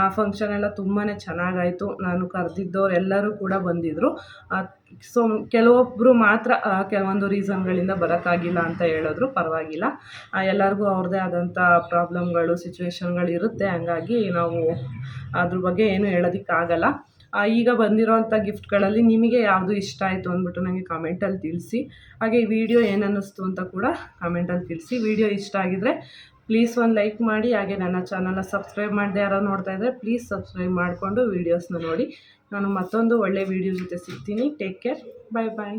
ಆ ಫಂಕ್ಷನ್ ಎಲ್ಲ ತುಂಬಾ ಚೆನ್ನಾಗಾಯಿತು ನಾನು ಕರೆದಿದ್ದವ್ರು ಎಲ್ಲರೂ ಕೂಡ ಬಂದಿದ್ದರು ಸೊ ಕೆಲವೊಬ್ಬರು ಮಾತ್ರ ಕೆಲವೊಂದು ರೀಸನ್ಗಳಿಂದ ಬರೋಕ್ಕಾಗಿಲ್ಲ ಅಂತ ಹೇಳಿದ್ರು ಪರವಾಗಿಲ್ಲ. ಎಲ್ಲರಿಗೂ ಅವ್ರದ್ದೇ ಆದಂಥ ಪ್ರಾಬ್ಲಮ್ಗಳು ಸಿಚುವೇಶನ್ಗಳು ಇರುತ್ತೆ. ಹಂಗಾಗಿ ನಾವು ಅದ್ರ ಬಗ್ಗೆ ಏನು ಹೇಳೋದಕ್ಕಾಗಲ್ಲ. ಈಗ ಬಂದಿರೋವಂಥ ಗಿಫ್ಟ್ಗಳಲ್ಲಿ ನಿಮಗೆ ಯಾವುದು ಇಷ್ಟ ಆಯಿತು ಅಂದ್ಬಿಟ್ಟು ನನಗೆ ಕಾಮೆಂಟಲ್ಲಿ ತಿಳಿಸಿ. ಹಾಗೆ ಈ ವಿಡಿಯೋ ಏನನ್ನಿಸ್ತು ಅಂತ ಕೂಡ ಕಾಮೆಂಟಲ್ಲಿ ತಿಳಿಸಿ. ವಿಡಿಯೋ ಇಷ್ಟ ಆಗಿದರೆ ಪ್ಲೀಸ್ ಒಂದು ಲೈಕ್ ಮಾಡಿ. ಹಾಗೆ ನನ್ನ ಚಾನಲ್ನ ಸಬ್ಸ್ಕ್ರೈಬ್ ಮಾಡದೆ ಯಾರೋ ನೋಡ್ತಾ ಇದ್ದರೆ ಪ್ಲೀಸ್ ಸಬ್ಸ್ಕ್ರೈಬ್ ಮಾಡಿಕೊಂಡು ವೀಡಿಯೋಸ್ನ ನೋಡಿ. ನಾನು ಮತ್ತೊಂದು ಒಳ್ಳೆಯ ವೀಡಿಯೋ ಜೊತೆ ಸಿಗ್ತೀನಿ. ಟೇಕ್ ಕೇರ್ ಬಾಯ್ ಬಾಯ್